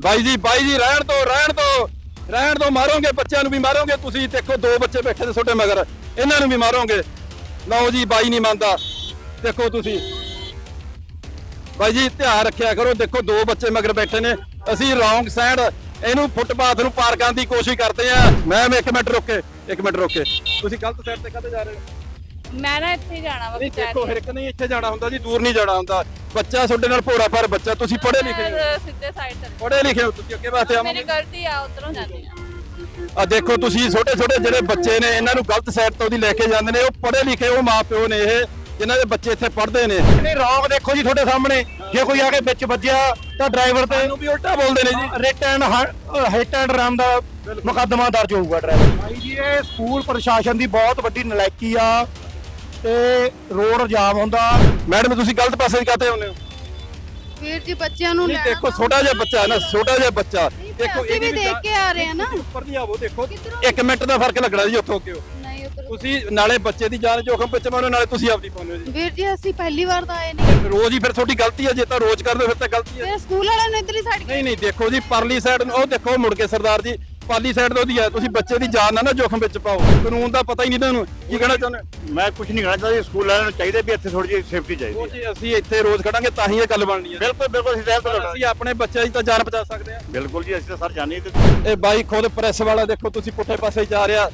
ਬਾਈ ਜੀ ਬਾਈ ਜੀ, ਰਹਿਣ ਤੋਂ ਰਹਿਣ ਤੋਂ ਰਹਿਣ ਤੋਂ ਮਾਰੋਗੇ, ਬੱਚਿਆਂ ਨੂੰ ਵੀ ਮਾਰੋਗੇ। ਤੁਸੀਂ ਦੇਖੋ, ਦੋ ਬੱਚੇ ਬੈਠੇ ਨੇ ਛੋਟੇ ਮਗਰ। ਇਹਨਾਂ ਨੂੰ ਵੀ ਮਾਰੋਗੇ। ਲਓ ਜੀ, ਬਾਈ ਨਹੀਂ ਮੰਨਦਾ। ਦੇਖੋ ਤੁਸੀਂ। ਬਾਈ ਜੀ, ਧਿਆਨ ਰੱਖਿਆ ਕਰੋ। ਦੇਖੋ, ਦੋ ਬੱਚੇ ਮਗਰ ਬੈਠੇ ਨੇ। ਅਸੀਂ ਰੌਂਗ ਸਾਈਡ, ਇਹਨੂੰ ਫੁੱਟਪਾਥ ਨੂੰ ਪਾਰ ਕਰਨ ਦੀ ਕੋਸ਼ਿਸ਼ ਕਰਦੇ ਆ ਮੈਮ ਇੱਕ ਮਿੰਟ ਰੁਕੇ ਇੱਕ ਮਿੰਟ ਰੁਕੇ ਤੁਸੀਂ ਗਲਤ ਸਾਈਡ ਤੇ ਕਦੇ ਜਾ ਰਹੇ ਹੋ? ਮੈਂ ਨਾ ਇੱਥੇ ਜਾਣਾ ਵਾ ਨਹੀਂ ਦੇਖੋ ਹਰ ਇੱਕ ਨਹੀਂ ਇੱਥੇ ਜਾਣਾ ਹੁੰਦਾ ਜੀ ਦੂਰ ਨਹੀਂ ਜਾਣਾ ਹੁੰਦਾ। ਬੱਚਾ ਤੁਹਾਡੇ ਨਾਲ ਭੋਰਾ ਪਰ ਬੱਚਾ ਤੁਸੀਂ ਪੜ੍ਹੇ ਲਿਖੇ ਹੋ। ਮੈਂ ਸਿੱਧੇ ਸਾਈਡ ਤੇ ਪੜ੍ਹੇ ਲਿਖੇ ਹੋ ਤੁਸੀਂ ਅੱਗੇ ਵਾਸਤੇ ਮੇਰੀ ਆਵਾਂਗੇ। ਗਲਤੀ ਆ ਉਧਰੋਂ ਜਾਂਦੀ ਆ। ਆ ਦੇਖੋ ਤੁਸੀਂ ਛੋਟੇ ਛੋਟੇ ਜਿਹੜੇ ਬੱਚੇ ਨੇ ਇਹਨਾਂ ਨੂੰ ਗਲਤ ਸਾਈਡ ਤੋਂ ਦੀ ਲੈ ਕੇ ਜਾਂਦੇ ਨੇ ਉਹ ਪੜ੍ਹੇ ਲਿਖੇ ਉਹ ਮਾਪਿਓ ਨੇ ਇਹ ਜਿਨ੍ਹਾਂ ਦੇ ਬੱਚੇ ਇੱਥੇ ਪੜ੍ਹਦੇ ਨੇ। ਨਹੀਂ ਰੌਂਗ ਦੇਖੋ ਜੀ ਤੁਹਾਡੇ ਸਾਹਮਣੇ। ਜੇ ਕੋਈ ਆ ਕੇ ਵਿੱਚ ਵੱਜਿਆ ਤਾਂ ਡਰਾਈਵਰ ਤੇ ਇਹਨੂੰ ਵੀ ਉਲਟਾ ਬੋਲਦੇ ਨੇ ਜੀ। Writ and hit and run ਦਾ ਮੁਕੱਦਮਾ ਦਰਜ ਹੋਊਗਾ ਡਰਾਈਵਰ ਭਾਈ ਜੀ ਇਹ ਸਕੂਲ ਪ੍ਰਸ਼ਾਸਨ ਦੀ ਬਹੁਤ ਵੱਡੀ ਨਲਾਇਕੀ ਆ। ਤੇ ਰੋਡ ਜਾਮ ਹੁੰਦਾ। ਮੈਡਮ ਤੁਸੀਂ ਗਲਤ ਪਾਸੇ ਕਾਤੇ ਆਉਂਦੇ ਹੋ? ਵੀਰ ਜੀ ਬੱਚਿਆਂ ਨੂੰ ਨਹੀਂ ਲੈਣਾ ਦੇਖੋ ਛੋਟਾ ਜਿਹਾ ਬੱਚਾ ਹੈ ਨਾ ਛੋਟਾ ਜਿਹਾ ਬੱਚਾ। ਦੇਖੋ ਅਸੀਂ ਵੀ ਦੇਖ ਕੇ ਆ ਰਹੇ ਆ ਨਾ। ਉੱਪਰ ਨਹੀਂ ਆਵੋ ਦੇਖੋ। ਕਿੱਧਰੋਂ? 1 ਮਿੰਟ ਦਾ ਫ਼ਰਕ ਲੱਗਣਾ ਜੀ ਉੱਥੋਂ ਕਿਉਂ ਨਹੀਂ ਉਧਰ ਤੁਸੀਂ ਨਾਲੇ ਬੱਚੇ ਦੀ ਜਾਨ ਜੋਖਮ ਵਿੱਚ ਪਾਉਂਦੇ ਹੋ, ਨਾਲੇ ਤੁਸੀਂ ਆਪਦੀ ਪਾਉਂਦੇ ਹੋ ਜੀ। ਵੀਰ ਜੀ ਅਸੀਂ ਪਹਿਲੀ ਵਾਰ ਤਾਂ ਆਏ ਨਹੀਂ। ਰੋਜ਼ ਹੀ ਫਿਰ ਤੁਹਾਡੀ ਗਲਤੀ ਹੈ ਜੇ ਤਾਂ ਰੋਜ਼ ਕਰਦੇ ਹੋ ਫਿਰ ਤਾਂ ਗਲਤੀ ਹੈ। ਫਿਰ ਸਕੂਲ ਵਾਲਿਆਂ ਨੇ ਇਧਰਲੀ ਸਾਈਡ ਨਹੀਂ ਨਹੀਂ ਦੇਖੋ ਜੀ ਪਰਲੀ ਸਾਈਡ ਨੂੰ ਉਹ ਦੇਖੋ ਮੁੜ ਕੇ ਸਰਦਾਰ ਜੀ ਪਾਲੀ ਸਾਈਡ ਤੋਂ ਦੀ ਹੈ ਤੁਸੀਂ ਬੱਚੇ ਦੀ ਜਾਨ ਨਾ ਨਾ ਜੋਖਮ ਵਿੱਚ ਪਾਓ। ਕਾਨੂੰਨ ਦਾ ਪਤਾ ਹੀ ਨਹੀਂ ਤੁਹਾਨੂੰ ਕੀ ਕਹਿਣਾ ਚਾਹੁੰਦੇ? ਮੈਂ ਕੁਝ ਨਹੀਂ ਕਹਿਣਾ ਚਾਹੁੰਦਾ ਸਕੂਲ ਵਾਲਿਆਂ ਨੂੰ ਚਾਹੀਦਾ ਵੀ ਇੱਥੇ ਥੋੜੀ ਜਿਹੀ ਸੇਫਟੀ ਉਹ ਚਾਹੀਦੀ ਜੀ ਅਸੀਂ ਇੱਥੇ ਰੋਜ਼ ਖੜਾਂਗੇ ਤਾਂ ਹੀ ਇਹ ਗੱਲ ਬਣਨੀ ਹੈ ਬਿਲਕੁਲ ਬਿਲਕੁਲ ਅਸੀਂ ਸਹਿਮਤ ਹਾਂ। ਅਸੀਂ ਆਪਣੇ ਬੱਚਿਆਂ ਦੀ ਤਾਂ ਜਾਨ ਬਚਾ ਸਕਦੇ ਹਾਂ। ਬਿਲਕੁਲ ਜੀ ਅਸੀਂ ਤਾਂ ਸਰ ਜਾਣੀ ਤੇ ਇਹ ਬਾਈ ਖੁਦ ਪ੍ਰੈਸ ਵਾਲਾ ਦੇਖੋ ਤੁਸੀਂ ਪੁੱਠੇ ਪਾਸੇ ਜਾ ਰਿਹਾ।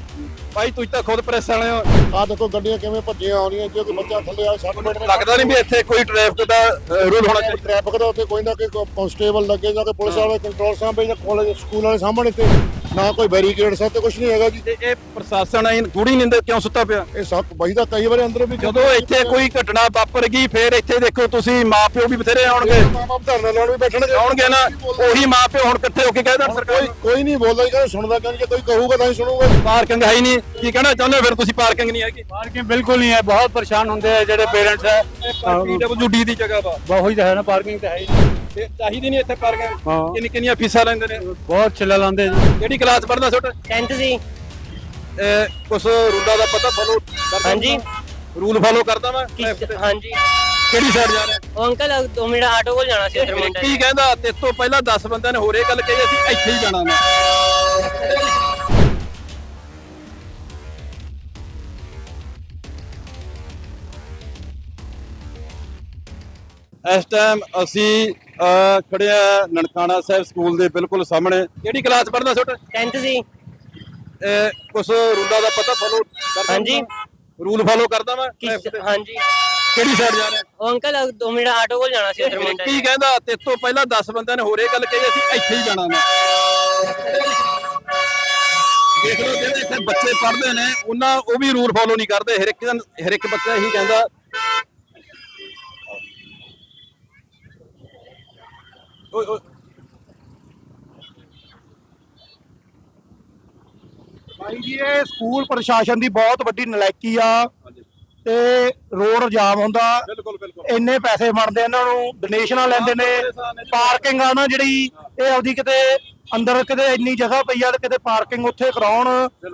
ਬਾਈ ਤੁਸੀਂ ਤਾਂ ਖੁਦ ਪ੍ਰੈਸ ਵਾਲੇ ਹੋ। ਆ ਦੇਖੋ ਗੱਡੀਆਂ ਕਿਵੇਂ ਭੱਜੀਆਂ ਆਉਣੀਆਂ ਜੇ ਕੋਈ ਬੱਚਾ ਥੱਲੇ ਆ 60 ਮਿੰਟ ਲੱਗਦਾ ਨਹੀਂ ਵੀ ਇੱਥੇ ਕੋਈ ਟ੍ਰੈਫਿਕ ਦਾ ਰੂਲ ਹੋਣਾ ਚਾਹੀਦਾ। ਟ੍ਰੈਫਿਕ ਦਾ ਉੱਥੇ ਕੋਈ ਨਾ ਕੋਈ ਕਨਸਟੇਬਲ ਲੱਗੇ ਜਾਂ ਕੋਈ ਪੁਲਿਸ ਵਾਲੇ ਕੰਟਰੋਲ ਸਾਹਮਣੇ ਜਾਂ ਕਾਲਜ ਸਕੂਲ ਵਾਲੇ ਸਾਹਮਣੇ ਤੇ ਨਾ ਕੋਈ ਬੈਰੀਕੇਡ ਸਭ ਤੇ ਕੁਝ ਨਹੀਂ ਹੈਗਾ ਜੀ। ਤੇ ਇਹ ਪ੍ਰਸ਼ਾਸਨ ਇਹ ਗੂੜੀ ਨਿੰਦੇ ਕਿਉਂ ਸੁੱਤਾ ਪਿਆ? ਇਹ ਸਭ ਬਾਈ ਦਾ ਕਈ ਵਾਰੀ ਅੰਦਰ ਵੀ। ਜਦੋਂ ਇੱਥੇ ਕੋਈ ਘਟਨਾ ਵਾਪਰ ਗਈ ਫੇਰ ਇੱਥੇ ਦੇਖੋ ਤੁਸੀਂ ਮਾਪਿਓ ਵੀ ਬਥੇਰੇ ਆਉਣਗੇ। ਮਾਪੇ ਧਰਨੇ ਲਾਉਣ ਵੀ ਬੈਠਣਗੇ। ਆਉਣਗੇ ਨਾ ਉਹੀ ਮਾਪਿਓ ਹੁਣ ਇਕੱਠੇ ਹੋ ਕੇ ਕਹਿ ਦੇਣ ਸਰਕਾਰ ਕੋਈ ਕੋਈ ਨਹੀਂ ਬੋਲਦਾ ਜੀ ਕਹਿੰਦਾ ਸੁਣਦਾ ਕਿਉਂ ਨਹੀਂ ਜੇ ਕੋਈ ਕਹੂਗਾ ਤਾਂ ਹੀ ਸੁਣੂਗਾ। ਪਾਰਕਿੰਗ ਹੈ ਹੀ ਨਹੀਂ। ਕੀ ਕਹਿਣਾ ਚਾਹੁੰਦੇ ਹੋ? ਫਿਰ ਤੁਸੀਂ ਪਾਰਕਿੰਗ ਨਹੀਂ ਹੈਗੀ। ਪਾਰਕਿੰਗ ਬਿਲਕੁਲ ਨਹੀਂ ਹੈ ਬਹੁਤ ਪਰੇਸ਼ਾਨ ਹੁੰਦੇ ਆ ਜਿਹੜੇ ਪੇਰੈਂਟਸ ਹੈ। ਪੀਡਬਲਯੂਡੀ ਦੀ ਜਗ੍ਹਾ ਵਾ। ਬਹੁਤ ਹੀ ਹੈ ਨਾ ਪਾਰਕਿੰਗ ਤਾਂ ਹੈ ਹੀ ਤੇ ਚਾਹੀਦੀ ਨਹੀਂ ਇੱਥੇ ਪਾਰਕਿੰਗ ਹਾਂ। ਕਿੰਨੀ ਕਿੰਨੀਆਂ ਫੀਸਾਂ ਲੈਂਦੇ ਨੇ? ਬਹੁਤ ਛਿੱਲਾ ਲਾਉਂਦੇ ਜੀ। ਕਿਹੜੀ ਕਲਾਸ ਪੜ੍ਹਦਾ ਛੋਟਾ 10th ਸੀ ਇਹ ਕੁਛ ਰੂਲਾਂ ਦਾ ਪਤਾ ਫੋਲੋ ਕਰਦਾ ਹਾਂਜੀ। ਰੂਲ ਫੋਲੋ ਕਰਦਾ ਮੈਂ? ਕਿਸ ਹਾਂਜੀ। ਕਿਹੜੀ ਸਾਈਡ ਜਾ ਰਿਹਾ? ਉਹ ਅੰਕਲ 2 ਮਿੰਟ ਆਟੋ ਕੋਲ ਜਾਣਾ ਸੀ ਉਧਰ ਮੁੰਡਾ ਕੀ ਕਹਿੰਦਾ? ਤੇ ਤੋਂ ਪਹਿਲਾਂ 10 ਬੰਦਿਆਂ ਨੇ ਹੋਰ ਇਹ ਗੱਲ ਕਹੀ ਅਸੀਂ ਇੱਥੇ ਹੀ ਜਾਣਾ ਵਾ ਇਸ ਟਾਈਮ ਅਸੀਂ ਖੜੇ ਆ ਨਨਕਾਣਾ ਸਾਹਿਬ ਸਕੂਲ ਦੇ ਬਿਲਕੁਲ ਸਾਹਮਣੇ। ਕਿਹੜੀ ਕਲਾਸ ਪੜ੍ਹਦਾ ਛੋਟਾ? 10th ਸੀ ਇਹ ਕੁਛ ਰੂਲਾਂ ਦਾ ਪਤਾ ਫੋਲੋ ਕਰਦਾ ਹਾਂਜੀ। ਰੂਲ ਫੋਲੋ ਕਰਦਾ ਮੈਂ? ਹਾਂਜੀ। ਕਿਹੜੀ ਸਾਈਡ ਜਾ ਰਿਹਾ? ਉਹ ਅੰਕਲ 2 ਮਿੰਟ ਆਟੋ ਕੋਲ ਜਾਣਾ ਸੀ ਉਧਰ ਮੁੰਡਾ ਕੀ ਕਹਿੰਦਾ ਤੇ ਤੋਂ ਪਹਿਲਾਂ 10 ਬੰਦਿਆਂ ਨੇ ਹੋਰ ਇਹ ਗੱਲ ਕਹੀ ਅਸੀਂ ਇੱਥੇ ਹੀ ਜਾਣਾ ਵਾ ਦੇਖ ਲਓ ਜਿਹੜੇ ਇੱਥੇ ਬੱਚੇ ਪੜ੍ਹਦੇ ਨੇ ਉਹਨਾਂ ਉਹ ਵੀ ਰੂਲ ਫੋਲੋ ਨਹੀਂ ਕਰਦੇ। ਹਰ ਇੱਕ ਹਰ ਇੱਕ ਬੱਚਾ ਇਹੀ ਕਹਿੰਦਾ ਓਏ ਓਏ। ਭਾਈ ਜੀ ਇਹ ਸਕੂਲ ਪ੍ਰਸ਼ਾਸਨ ਦੀ ਬਹੁਤ ਵੱਡੀ ਨਲਾਇਕੀ ਆ ਤੇ ਰੋਡ ਜਾਮ ਹੁੰਦਾ। ਬਿਲਕੁਲ ਬਿਲਕੁਲ। ਇੰਨੇ ਪੈਸੇ ਬਣਦੇ ਇਹਨਾਂ ਨੂੰ ਡੋਨੇਸ਼ਨਾਂ ਲੈਂਦੇ ਨੇ। ਪਾਰਕਿੰਗ ਆ ਨਾ ਜਿਹੜੀ ਇਹ ਆਪਦੀ ਕਿਤੇ ਅੰਦਰ ਕਿਤੇ ਇੰਨੀ ਜਗ੍ਹਾ ਪਈ ਆ ਤੇ ਕਿਤੇ ਪਾਰਕਿੰਗ ਉੱਥੇ ਕਰਾਉਣ।